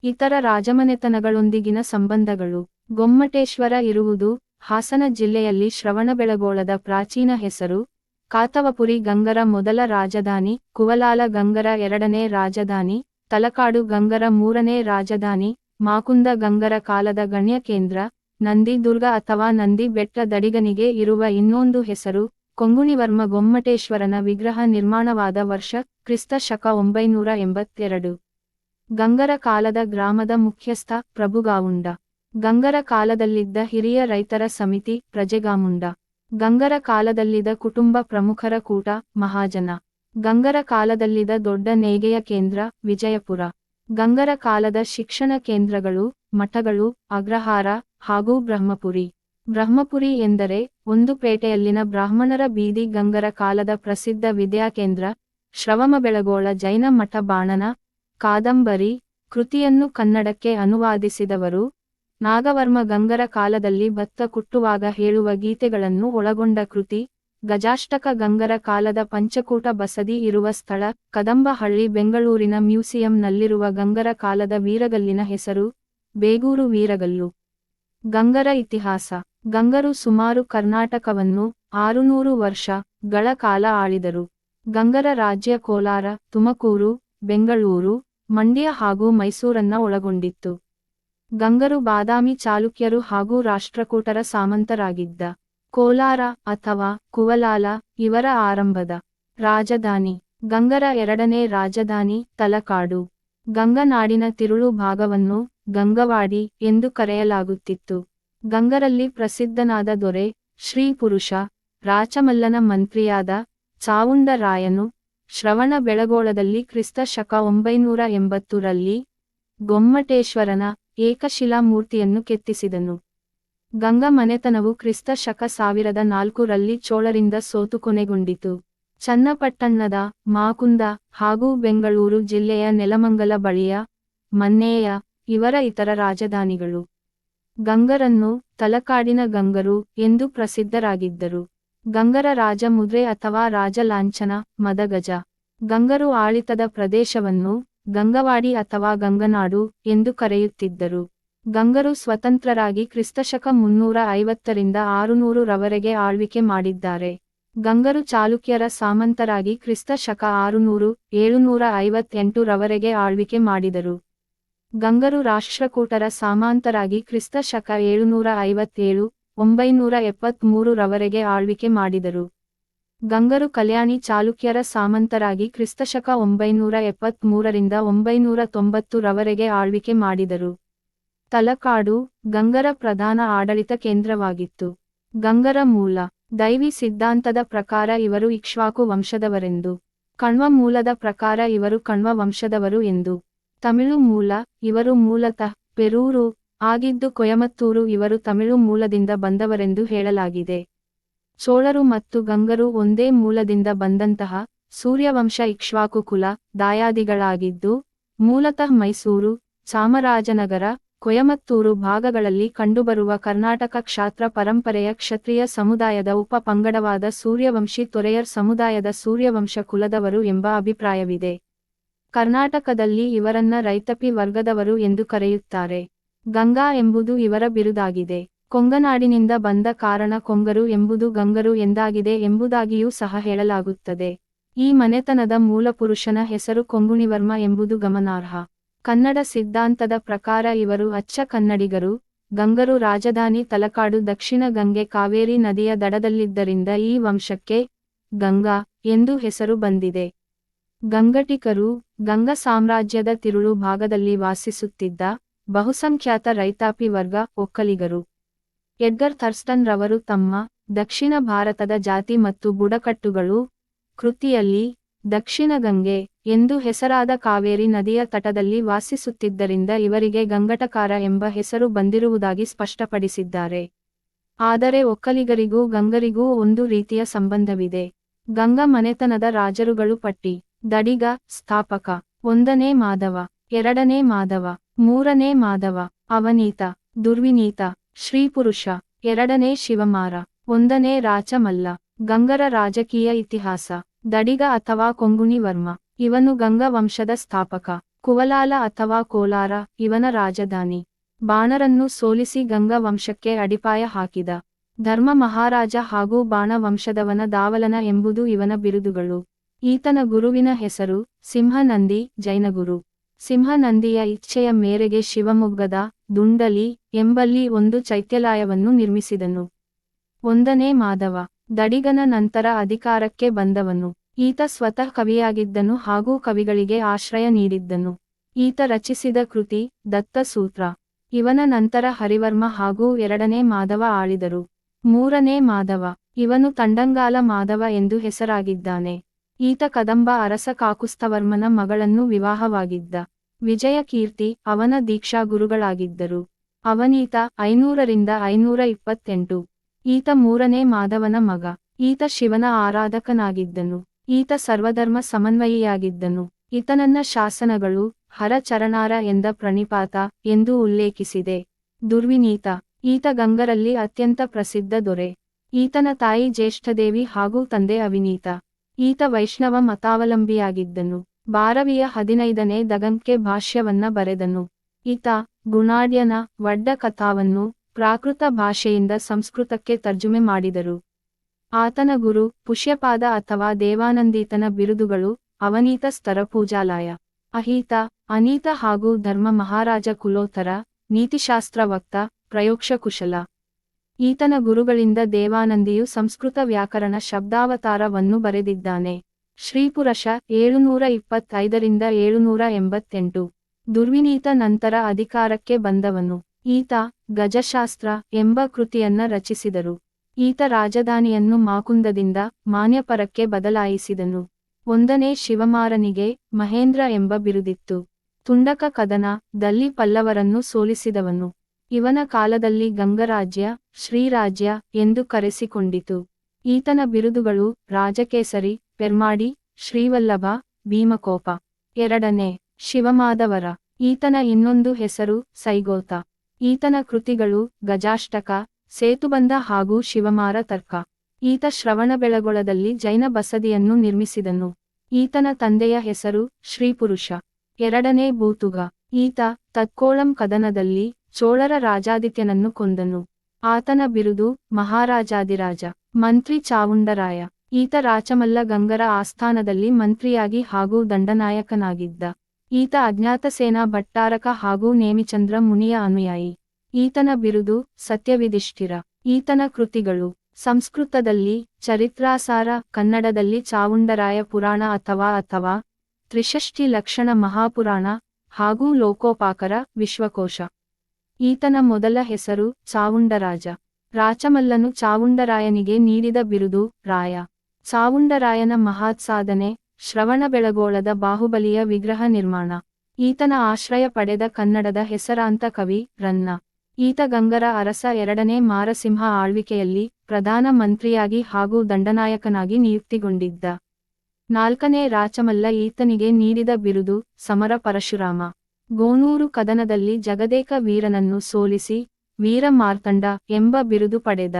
ಇತರ ರಾಜಮನೆತನಗಳೊಂದಿಗಿನ ಸಂಬಂಧಗಳು. ಗೊಮ್ಮಟೇಶ್ವರ ಇರುವುದು ಹಾಸನ ಜಿಲ್ಲೆಯಲ್ಲಿ ಶ್ರವಣಬೆಳಗೊಳದ ಪ್ರಾಚೀನ ಹೆಸರು. ಕಾತವಪುರಿ ಗಂಗರ ಮೊದಲ ರಾಜಧಾನಿ, ಕುವಲಾಲ ಗಂಗರ ಎರಡನೇ ರಾಜಧಾನಿ, ತಲಕಾಡು ಗಂಗರ ಮೂರನೇ ರಾಜಧಾನಿ, ಮಾಕುಂದ ಗಂಗರ ಕಾಲದ ಗಣ್ಯ ಕೇಂದ್ರ ನಂದಿ ದುರ್ಗ ಅಥವಾ ನಂದಿ ಬೆಟ್ಟ ದಡಿಗನಿಗೆ ಇರುವ ಇನ್ನೊಂದು ಹೆಸರು ಕೊಂಗುಣಿವರ್ಮ ಗೊಮ್ಮಟೇಶ್ವರನ ವಿಗ್ರಹ ನಿರ್ಮಾಣವಾದ ವರ್ಷ ಕ್ರಿಸ್ತ ಶಕ ಒಂಬೈನೂರ ಎಂಬತ್ತೆರಡು. ಗಂಗರ ಕಾಲದ ಗ್ರಾಮದ ಮುಖ್ಯಸ್ಥ ಪ್ರಭುಗಾವುಂಡ. ಗಂಗರ ಕಾಲದಲ್ಲಿದ್ದ ಹಿರಿಯ ರೈತರ ಸಮಿತಿ ಪ್ರಜೆಗಾಮುಂಡ. ಗಂಗರ ಕಾಲದಲ್ಲಿದ್ದ ಕುಟುಂಬ ಪ್ರಮುಖರ ಕೂಟ ಮಹಾಜನ. ಗಂಗರ ಕಾಲದಲ್ಲಿದ್ದ ದೊಡ್ಡ ನೇಗೆಯ ಕೇಂದ್ರ ವಿಜಯಪುರ. ಗಂಗರ ಕಾಲದ ಶಿಕ್ಷಣ ಕೇಂದ್ರಗಳು, ಮಠಗಳು, ಅಗ್ರಹಾರ ಹಾಗೂ ಬ್ರಹ್ಮಪುರಿ. ಬ್ರಹ್ಮಪುರಿ ಎಂದರೆ ಒಂದು ಪೇಟೆಯಲ್ಲಿನ ಬ್ರಾಹ್ಮಣರ ಬೀದಿ ಗಂಗರ ಕಾಲದ ಪ್ರಸಿದ್ಧ ವಿದ್ಯಾಕೇಂದ್ರ ಶ್ರವಮಬೆಳಗೋಳ ಜೈನ ಮಠ ಬಾಣನ, ಕಾದಂಬರಿ, ಕೃತಿಯನ್ನು ಕನ್ನಡಕ್ಕೆ ಅನುವಾದಿಸಿದವರು. ನಾಗವರ್ಮ ಗಂಗರ ಕಾಲದಲ್ಲಿ ಭತ್ತ ಕುಟ್ಟುವಾಗ ಹೇಳುವ ಗೀತೆಗಳನ್ನು ಒಳಗೊಂಡ ಕೃತಿ, ಗಜಾಷ್ಟಕ ಗಂಗರ ಕಾಲದ ಪಂಚಕೂಟ ಬಸದಿ ಇರುವ ಸ್ಥಳ, ಕದಂಬಹಳ್ಳಿ, ಬೆಂಗಳೂರಿನ ಮ್ಯೂಸಿಯಂನಲ್ಲಿರುವ ಗಂಗರ ಕಾಲದ ವೀರಗಲ್ಲಿನ ಹೆಸರು, ಬೇಗೂರು ವೀರಗಲ್ಲು. ಗಂಗರ ಇತಿಹಾಸ. ಗಂಗರು ಸುಮಾರು ಕರ್ನಾಟಕವನ್ನು ಆರುನೂರು ವರ್ಷಗಳ ಕಾಲ ಆಳಿದರು. ಗಂಗರ ರಾಜ್ಯ ಕೋಲಾರ, ತುಮಕೂರು, ಬೆಂಗಳೂರು, ಮಂಡ್ಯ ಹಾಗೂ ಮೈಸೂರನ್ನ ಒಳಗೊಂಡಿತ್ತು. ಗಂಗರು ಬಾದಾಮಿ ಚಾಲುಕ್ಯರು ಹಾಗೂ ರಾಷ್ಟ್ರಕೂಟರ ಸಾಮಂತರಾಗಿದ್ದ. ಕೋಲಾರ ಅಥವಾ ಕುವಲಾಲ ಇವರ ಆರಂಭದ ರಾಜಧಾನಿ. ಗಂಗರ ಎರಡನೇ ರಾಜಧಾನಿ ತಲಕಾಡು. ಗಂಗನಾಡಿನ ತಿರುಳು ಭಾಗವನ್ನು ಗಂಗವಾಡಿ ಎಂದು ಕರೆಯಲಾಗುತ್ತಿತ್ತು. ಗಂಗರಲ್ಲಿ ಪ್ರಸಿದ್ಧನಾದ ದೊರೆ, ಶ್ರೀ ಪುರುಷ, ರಾಚಮಲ್ಲನ ಮಂತ್ರಿಯಾದ ಚಾವುಂಡರಾಯನು ಶ್ರವಣ ಬೆಳಗೋಳದಲ್ಲಿ ಕ್ರಿಸ್ತ ಶಕ ಒಂಬೈನೂರ ಎಂಬತ್ತರಲ್ಲಿ ಗೊಮ್ಮಟೇಶ್ವರನ ಏಕಶಿಲಾ ಮೂರ್ತಿಯನ್ನು ಕೆತ್ತಿಸಿದನು. ಗಂಗ ಮನೆತನವು ಕ್ರಿಸ್ತ ಶಕ ಸಾವಿರದ ನಾಲ್ಕರಲ್ಲಿ ಚೋಳರಿಂದ ಸೋತು ಕೊನೆಗೊಂಡಿತು. ಚನ್ನಪಟ್ಟಣದ ಮಾಕುಂದ ಹಾಗೂ ಬೆಂಗಳೂರು ಜಿಲ್ಲೆಯ ನೆಲಮಂಗಲ ಬಳಿಯ ಮನ್ನೇಯ ಇವರ ಇತರ ರಾಜಧಾನಿಗಳು. ಗಂಗರನ್ನು ತಲಕಾಡಿನ ಗಂಗರು ಎಂದು ಪ್ರಸಿದ್ಧರಾಗಿದ್ದರು. ಗಂಗರ ರಾಜ ಮುದ್ರೆ ಅಥವಾ ರಾಜಲಾಂಛನ, ಮದಗಜ. ಗಂಗರು ಆಳಿತದ ಪ್ರದೇಶವನ್ನು ಗಂಗವಾಡಿ ಅಥವಾ ಗಂಗನಾಡು ಎಂದು ಕರೆಯುತ್ತಿದ್ದರು. ಗಂಗರು ಸ್ವತಂತ್ರರಾಗಿ ಕ್ರಿಸ್ತಶಕ ಮುನ್ನೂರ ಐವತ್ತರಿಂದ ಆರುನೂರು ರವರೆಗೆ ಆಳ್ವಿಕೆ ಮಾಡಿದ್ದಾರೆ. ಗಂಗರು ಚಾಲುಕ್ಯರ ಸಾಮಂತರಾಗಿ ಕ್ರಿಸ್ತ ಶಕ ಆರುನೂರು, ಏಳುನೂರ ಐವತ್ತೆಂಟು ರವರೆಗೆ ಆಳ್ವಿಕೆ ಮಾಡಿದರು. ಗಂಗರು ರಾಷ್ಟ್ರಕೂಟರ ಸಾಮಾಂತರಾಗಿ ಕ್ರಿಸ್ತ ಶಕ ಏಳುನೂರ ಐವತ್ತೇಳು, ಒಂಬೈನೂರ ಎಪ್ಪತ್ಮೂರು ರವರೆಗೆ ಆಳ್ವಿಕೆ ಮಾಡಿದರು. ಗಂಗರು ಕಲ್ಯಾಣಿ ಚಾಲುಕ್ಯರ ಸಾಮಂತರಾಗಿ ಕ್ರಿಸ್ತಶಕ ಒಂಬೈನೂರ ಎಪ್ಪತ್ಮೂರರಿಂದ ಒಂಬೈನೂರ ತೊಂಬತ್ತು ರವರೆಗೆ ಆಳ್ವಿಕೆ ಮಾಡಿದರು. ತಲಕಾಡು ಗಂಗರ ಪ್ರಧಾನ ಆಡಳಿತ ಕೇಂದ್ರವಾಗಿತ್ತು. ಗಂಗರ ಮೂಲ ದೈವಿ ಸಿದ್ಧಾಂತದ ಪ್ರಕಾರ ಇವರು ಇಕ್ಷ್ವಾಕು ವಂಶದವರೆಂದು, ಕಣ್ವ ಮೂಲದ ಪ್ರಕಾರ ಇವರು ಕಣ್ವ ವಂಶದವರು ಎಂದು. ತಮಿಳು ಮೂಲ, ಇವರು ಮೂಲತಃ ಪೆರೂರು ಆಗಿದ್ದು ಕೊಯಮತ್ತೂರು ಇವರು ತಮಿಳು ಮೂಲದಿಂದ ಬಂದವರೆಂದು ಹೇಳಲಾಗಿದೆ. ಚೋಳರು ಮತ್ತು ಗಂಗರು ಒಂದೇ ಮೂಲದಿಂದ ಬಂದಂತಹ ಸೂರ್ಯವಂಶ ಇಕ್ಷ್ವಾಕು ಕುಲ ದಾಯಾದಿಗಳಾಗಿದ್ದು, ಮೂಲತಃ ಮೈಸೂರು ಚಾಮರಾಜನಗರ ಕೊಯಮತ್ತೂರು ಭಾಗಗಳಲ್ಲಿ ಕಂಡುಬರುವ ಕರ್ನಾಟಕ ಕ್ಷಾತ್ರ ಪರಂಪರೆಯ ಕ್ಷತ್ರಿಯ ಸಮುದಾಯದ ಉಪ ಪಂಗಡವಾದ ಸೂರ್ಯವಂಶಿ ತೊರೆಯರ್ ಸಮುದಾಯದ ಸೂರ್ಯವಂಶ ಕುಲದವರು ಎಂಬ ಅಭಿಪ್ರಾಯವಿದೆ. ಕರ್ನಾಟಕದಲ್ಲಿ ಇವರನ್ನ ರೈತಪಿ ವರ್ಗದವರು ಎಂದು ಕರೆಯುತ್ತಾರೆ. ಗಂಗಾ ಎಂಬುದು ಇವರ ಬಿರುದಾಗಿದೆ. ಕೊಂಗನಾಡಿನಿಂದ ಬಂದ ಕಾರಣ ಕೊಂಗರು ಎಂಬುದು ಗಂಗರು ಎಂದಾಗಿದೆ ಎಂಬುದಾಗಿಯೂ ಸಹ ಹೇಳಲಾಗುತ್ತದೆ. ಈ ಮನೆತನದ ಮೂಲಪುರುಷನ ಹೆಸರು ಕೊಂಗುಣಿವರ್ಮ ಎಂಬುದು ಗಮನಾರ್ಹ. ಕನ್ನಡ ಸಿದ್ಧಾಂತದ ಪ್ರಕಾರ ಇವರು ಅಚ್ಚ ಕನ್ನಡಿಗರು, ಗಂಗರು ರಾಜಧಾನಿ ತಲಕಾಡು ದಕ್ಷಿಣ ಗಂಗೆ ಕಾವೇರಿ ನದಿಯ ದಡದಲ್ಲಿದ್ದರಿಂದ ಈ ವಂಶಕ್ಕೆ ಗಂಗಾ ಎಂದು ಹೆಸರು ಬಂದಿದೆ. ಗಂಗಟಿಕರು ಗಂಗ ಸಾಮ್ರಾಜ್ಯದ ತಿರುಳು ಭಾಗದಲ್ಲಿ ವಾಸಿಸುತ್ತಿದ್ದ ಬಹುಸಂಖ್ಯಾತ ರೈತಾಪಿ ವರ್ಗ ಒಕ್ಕಲಿಗರು. ಎಡ್ಗರ್ ಥರ್ಸ್ಟನ್ ರವರು ತಮ್ಮ ದಕ್ಷಿಣ ಭಾರತದ ಜಾತಿ ಮತ್ತು ಬುಡಕಟ್ಟುಗಳು ಕೃತಿಯಲ್ಲಿ ದಕ್ಷಿಣ ಗಂಗೆ ಎಂದು ಹೆಸರಾದ ಕಾವೇರಿ ನದಿಯ ತಟದಲ್ಲಿ ವಾಸಿಸುತ್ತಿದ್ದರಿಂದ ಇವರಿಗೆ ಗಂಗಟಕಾರ ಎಂಬ ಹೆಸರು ಬಂದಿರುವುದಾಗಿ ಸ್ಪಷ್ಟಪಡಿಸಿದ್ದಾರೆ. ಆದರೆ ಒಕ್ಕಲಿಗರಿಗೂ ಗಂಗರಿಗೂ ಒಂದು ರೀತಿಯ ಸಂಬಂಧವಿದೆ. ಗಂಗ ಮನೆತನದ ರಾಜರುಗಳು ಪಟ್ಟಿ, ದಡಿಗ, ಸ್ಥಾಪಕ, ಒಂದನೇ ಮಾಧವ, ಎರಡನೇ ಮಾಧವ, ಮೂರನೇ ಮಾಧವ, ಅವನೀತ, ದುರ್ವಿನೀತ, ಶ್ರೀಪುರುಷ, ಎರಡನೇ ಶಿವಮಾರ, ಒಂದನೇ ರಾಚಮಲ್ಲ, ಗಂಗರ ರಾಜಕೀಯ ಇತಿಹಾಸ, ದಡಿಗ ಅಥವಾ ಕೊಂಗುಣಿ ವರ್ಮ ಇವನು ಗಂಗವಂಶದ ಸ್ಥಾಪಕ, ಕುವಲಾಲ ಅಥವಾ ಕೋಲಾರ, ಇವನ ರಾಜಧಾನಿ. ಬಾಣರನ್ನು ಸೋಲಿಸಿ ಗಂಗವಂಶಕ್ಕೆ ಅಡಿಪಾಯ ಹಾಕಿದ. ಧರ್ಮ ಮಹಾರಾಜ ಹಾಗೂ ಬಾಣ ವಂಶದವನ ದಾವಲನ ಎಂಬುದು ಇವನ ಬಿರುದುಗಳು. ಈತನ ಗುರುವಿನ ಹೆಸರು ಸಿಂಹನಂದಿ, ಜೈನಗುರು. ಸಿಂಹನಂದಿಯ ಇಚ್ಛೆಯ ಮೇರೆಗೆ ಶಿವಮೊಗ್ಗದ ದುಂಡಲಿ ಎಂಬಲ್ಲಿ ಒಂದು ಚೈತ್ಯಲಯವನ್ನು ನಿರ್ಮಿಸಿದನು. ಒಂದನೇ ಮಾಧವ, ದಡಿಗನ ನಂತರ ಅಧಿಕಾರಕ್ಕೆ ಬಂದವನು. ಈತ ಸ್ವತಃ ಕವಿಯಾಗಿದ್ದನು ಹಾಗೂ ಕವಿಗಳಿಗೆ ಆಶ್ರಯ ನೀಡಿದ್ದನು. ಈತ ರಚಿಸಿದ ಕೃತಿ ದತ್ತಸೂತ್ರ ಇವನ ನಂತರ ಹರಿವರ್ಮ ಹಾಗೂ ಎರಡನೇ ಮಾಧವ ಆಳಿದರು. ಮೂರನೇ ಮಾಧವ. ಇವನು ತಂಡಂಗಾಲ ಮಾಧವ ಎಂದು ಹೆಸರಾಗಿದ್ದಾನೆ. ಈತ ಕದಂಬ ಅರಸ ಕಾಕುಸ್ತವರ್ಮನ ಮಗಳನ್ನು ವಿವಾಹವಾಗಿದ್ದ. ವಿಜಯ ಕೀರ್ತಿ ಅವನ ದೀಕ್ಷಾ ಗುರುಗಳಾಗಿದ್ದರು. ಅವನೀತ ಐನೂರರಿಂದ ಐನೂರ ಇಪ್ಪತ್ತೆಂಟು ಈತ ಮೂರನೇ ಮಾಧವನ ಮಗ. ಈತ ಶಿವನ ಆರಾಧಕನಾಗಿದ್ದನು. ಈತ ಸರ್ವಧರ್ಮ ಸಮನ್ವಯಿಯಾಗಿದ್ದನು. ಈತನನ್ನ ಶಾಸನಗಳು ಹರಚರಣಾರ ಎಂದ ಪ್ರಣಿಪಾತ ಎಂದು ಉಲ್ಲೇಖಿಸಿದೆ. ದುರ್ವಿನೀತ, ಈತ ಗಂಗರಲ್ಲಿ ಅತ್ಯಂತ ಪ್ರಸಿದ್ಧ ದೊರೆ. ಈತನ ತಾಯಿ ಜ್ಯೇಷ್ಠದೇವಿ ಹಾಗೂ ತಂದೆ ಅವಿನೀತ. ಈತ ವೈಷ್ಣವ ಮತಾವಲಂಬಿಯಾಗಿದ್ದನು. ಬಾರವಿಯ ಹದಿನೈದನೇ ದಗಂಕೆ ಭಾಷ್ಯವನ್ನ ಬರೆದನು. ಈತ ಗುಣಾಢ್ಯನ ವಡ್ಡ ಕಥಾವನ್ನು ಪ್ರಾಕೃತ ಭಾಷೆಯಿಂದ ಸಂಸ್ಕೃತಕ್ಕೆ ತರ್ಜುಮೆ ಮಾಡಿದರು. ಆತನ ಗುರು, ಪುಷ್ಯಪಾದ ಅಥವಾ ದೇವಾನಂದೀತನ ಬಿರುದುಗಳು ಅವನೀತ ಸ್ತರ ಪೂಜಾಲಯ ಅಹೀತ, ಅನೀತ ಹಾಗೂ ಧರ್ಮ ಮಹಾರಾಜ ಕುಲೋತ್ತರ ನೀತಿಶಾಸ್ತ್ರ ವಕ್ತ ಪ್ರಯೋಕ್ಷ ಕುಶಲ ಈತನ ಗುರುಗಳಿಂದ ದೇವಾನಂದಿಯು ಸಂಸ್ಕೃತ ವ್ಯಾಕರಣ ಶಬ್ದಾವತಾರವನ್ನು ಬರೆದಿದ್ದಾನೆ. ಶ್ರೀಪುರಷ ಏಳುನೂರ ಇಪ್ಪತ್ತೈದರಿಂದ ಏಳುನೂರ ಎಂಬತ್ತೆಂಟು ದುರ್ವಿನೀತ ನಂತರ ಅಧಿಕಾರಕ್ಕೆ ಬಂದವನು. ಈತ ಗಜಶಾಸ್ತ್ರ ಎಂಬ ಕೃತಿಯನ್ನ ರಚಿಸಿದರು. ಈತ ರಾಜಧಾನಿಯನ್ನು ಮಾಕುಂದದಿಂದ ಮಾನ್ಯಪರಕ್ಕೆ ಬದಲಾಯಿಸಿದನು. ಒಂದನೇ ಶಿವಮಾರನಿಗೆ ಮಹೇಂದ್ರ ಎಂಬ ಬಿರುದಿತ್ತು. ತುಂಡಕ ಕದನ ದಲ್ಲಿ ಪಲ್ಲವರನ್ನು ಸೋಲಿಸಿದವನು. ಇವನ ಕಾಲದಲ್ಲಿ ಗಂಗರಾಜ್ಯ, ಶ್ರೀರಾಜ್ಯ ಎಂದು ಕರೆಸಿಕೊಂಡಿತು. ಈತನ ಬಿರುದುಗಳು ರಾಜಕೇಸರಿ, ಪೆರ್ಮಾಡಿ, ಶ್ರೀವಲ್ಲಭ, ಭೀಮಕೋಪ. ಎರಡನೇ ಶಿವಮಾಧವರ. ಈತನ ಇನ್ನೊಂದು ಹೆಸರು ಸೈಗೋತ. ಈತನ ಕೃತಿಗಳು ಗಜಾಷ್ಟಕ ಸೇತುಬಂಧ ಹಾಗೂ ಶಿವಮಾರ ತರ್ಕ. ಈತ ಶ್ರವಣಬೆಳಗೊಳದಲ್ಲಿ ಜೈನ ಬಸದಿಯನ್ನು ನಿರ್ಮಿಸಿದನು. ಈತನ ತಂದೆಯ ಹೆಸರು ಶ್ರೀಪುರುಷ. ಎರಡನೇ ಭೂತುಗ. ಈತ ತತ್ಕೋಳಂ ಕದನದಲ್ಲಿ ಚೋಳರ ರಾಜಾದಿತ್ಯನನ್ನು ಕೊಂದನು. ಆತನ ಬಿರುದು ಮಹಾರಾಜಾದಿರಾಜ. ಮಂತ್ರಿ ಚಾವುಂಡರಾಯ. ಈತ ರಾಚಮಲ್ಲ ಗಂಗರ ಆಸ್ಥಾನದಲ್ಲಿ ಮಂತ್ರಿಯಾಗಿ ಹಾಗೂ ದಂಡನಾಯಕನಾಗಿದ್ದ. ಈತ ಅಜ್ಞಾತಸೇನಾ ಭಟ್ಟಾರಕ ಹಾಗೂ ನೇಮಿಚಂದ್ರ ಮುನಿಯ ಅನುಯಾಯಿ. ಈತನ ಬಿರುದು ಸತ್ಯವಿಧಿಷ್ಠಿರ. ಈತನ ಕೃತಿಗಳು ಸಂಸ್ಕೃತದಲ್ಲಿ ಚರಿತ್ರಾಸಾರ, ಕನ್ನಡದಲ್ಲಿ ಚಾವುಂಡರಾಯ ಪುರಾಣ ಅಥವಾ ಅಥವಾ ತ್ರಿಷಷ್ಟಿ ಲಕ್ಷಣ ಮಹಾಪುರಾಣ ಹಾಗೂ ಲೋಕೋಪಾಕರ ವಿಶ್ವಕೋಶ. ಈತನ ಮೊದಲ ಹೆಸರು ಚಾವುಂಡರಾಜ. ರಾಚಮಲ್ಲನು ಚಾವುಂಡರಾಯನಿಗೆ ನೀಡಿದ ಬಿರುದು ರಾಯ. ಚಾವುಂಡರಾಯನ ಮಹಾತ್ಸಾಧನೆ ಶ್ರವಣಬೆಳಗೋಳದ ಬಾಹುಬಲಿಯ ವಿಗ್ರಹ ನಿರ್ಮಾಣ. ಈತನ ಆಶ್ರಯ ಪಡೆದ ಕನ್ನಡದ ಹೆಸರಾಂತ ಕವಿ ರನ್ನ. ಈತ ಗಂಗರ ಅರಸ ಎರಡನೇ ಮಾರಸಿಂಹ ಆಳ್ವಿಕೆಯಲ್ಲಿ ಪ್ರಧಾನ ಮಂತ್ರಿಯಾಗಿ ಹಾಗೂ ದಂಡನಾಯಕನಾಗಿ ನಿಯುಕ್ತಿಗೊಂಡಿದ್ದ. ನಾಲ್ಕನೇ ರಾಚಮಲ್ಲ ಈತನಿಗೆ ನೀಡಿದ ಬಿರುದು ಸಮರ ಪರಶುರಾಮ. ಗೋನೂರು ಕದನದಲ್ಲಿ ಜಗದೇಕ ವೀರನನ್ನು ಸೋಲಿಸಿ ವೀರ ಮಾರ್ತಂಡ ಎಂಬ ಬಿರುದು ಪಡೆದ.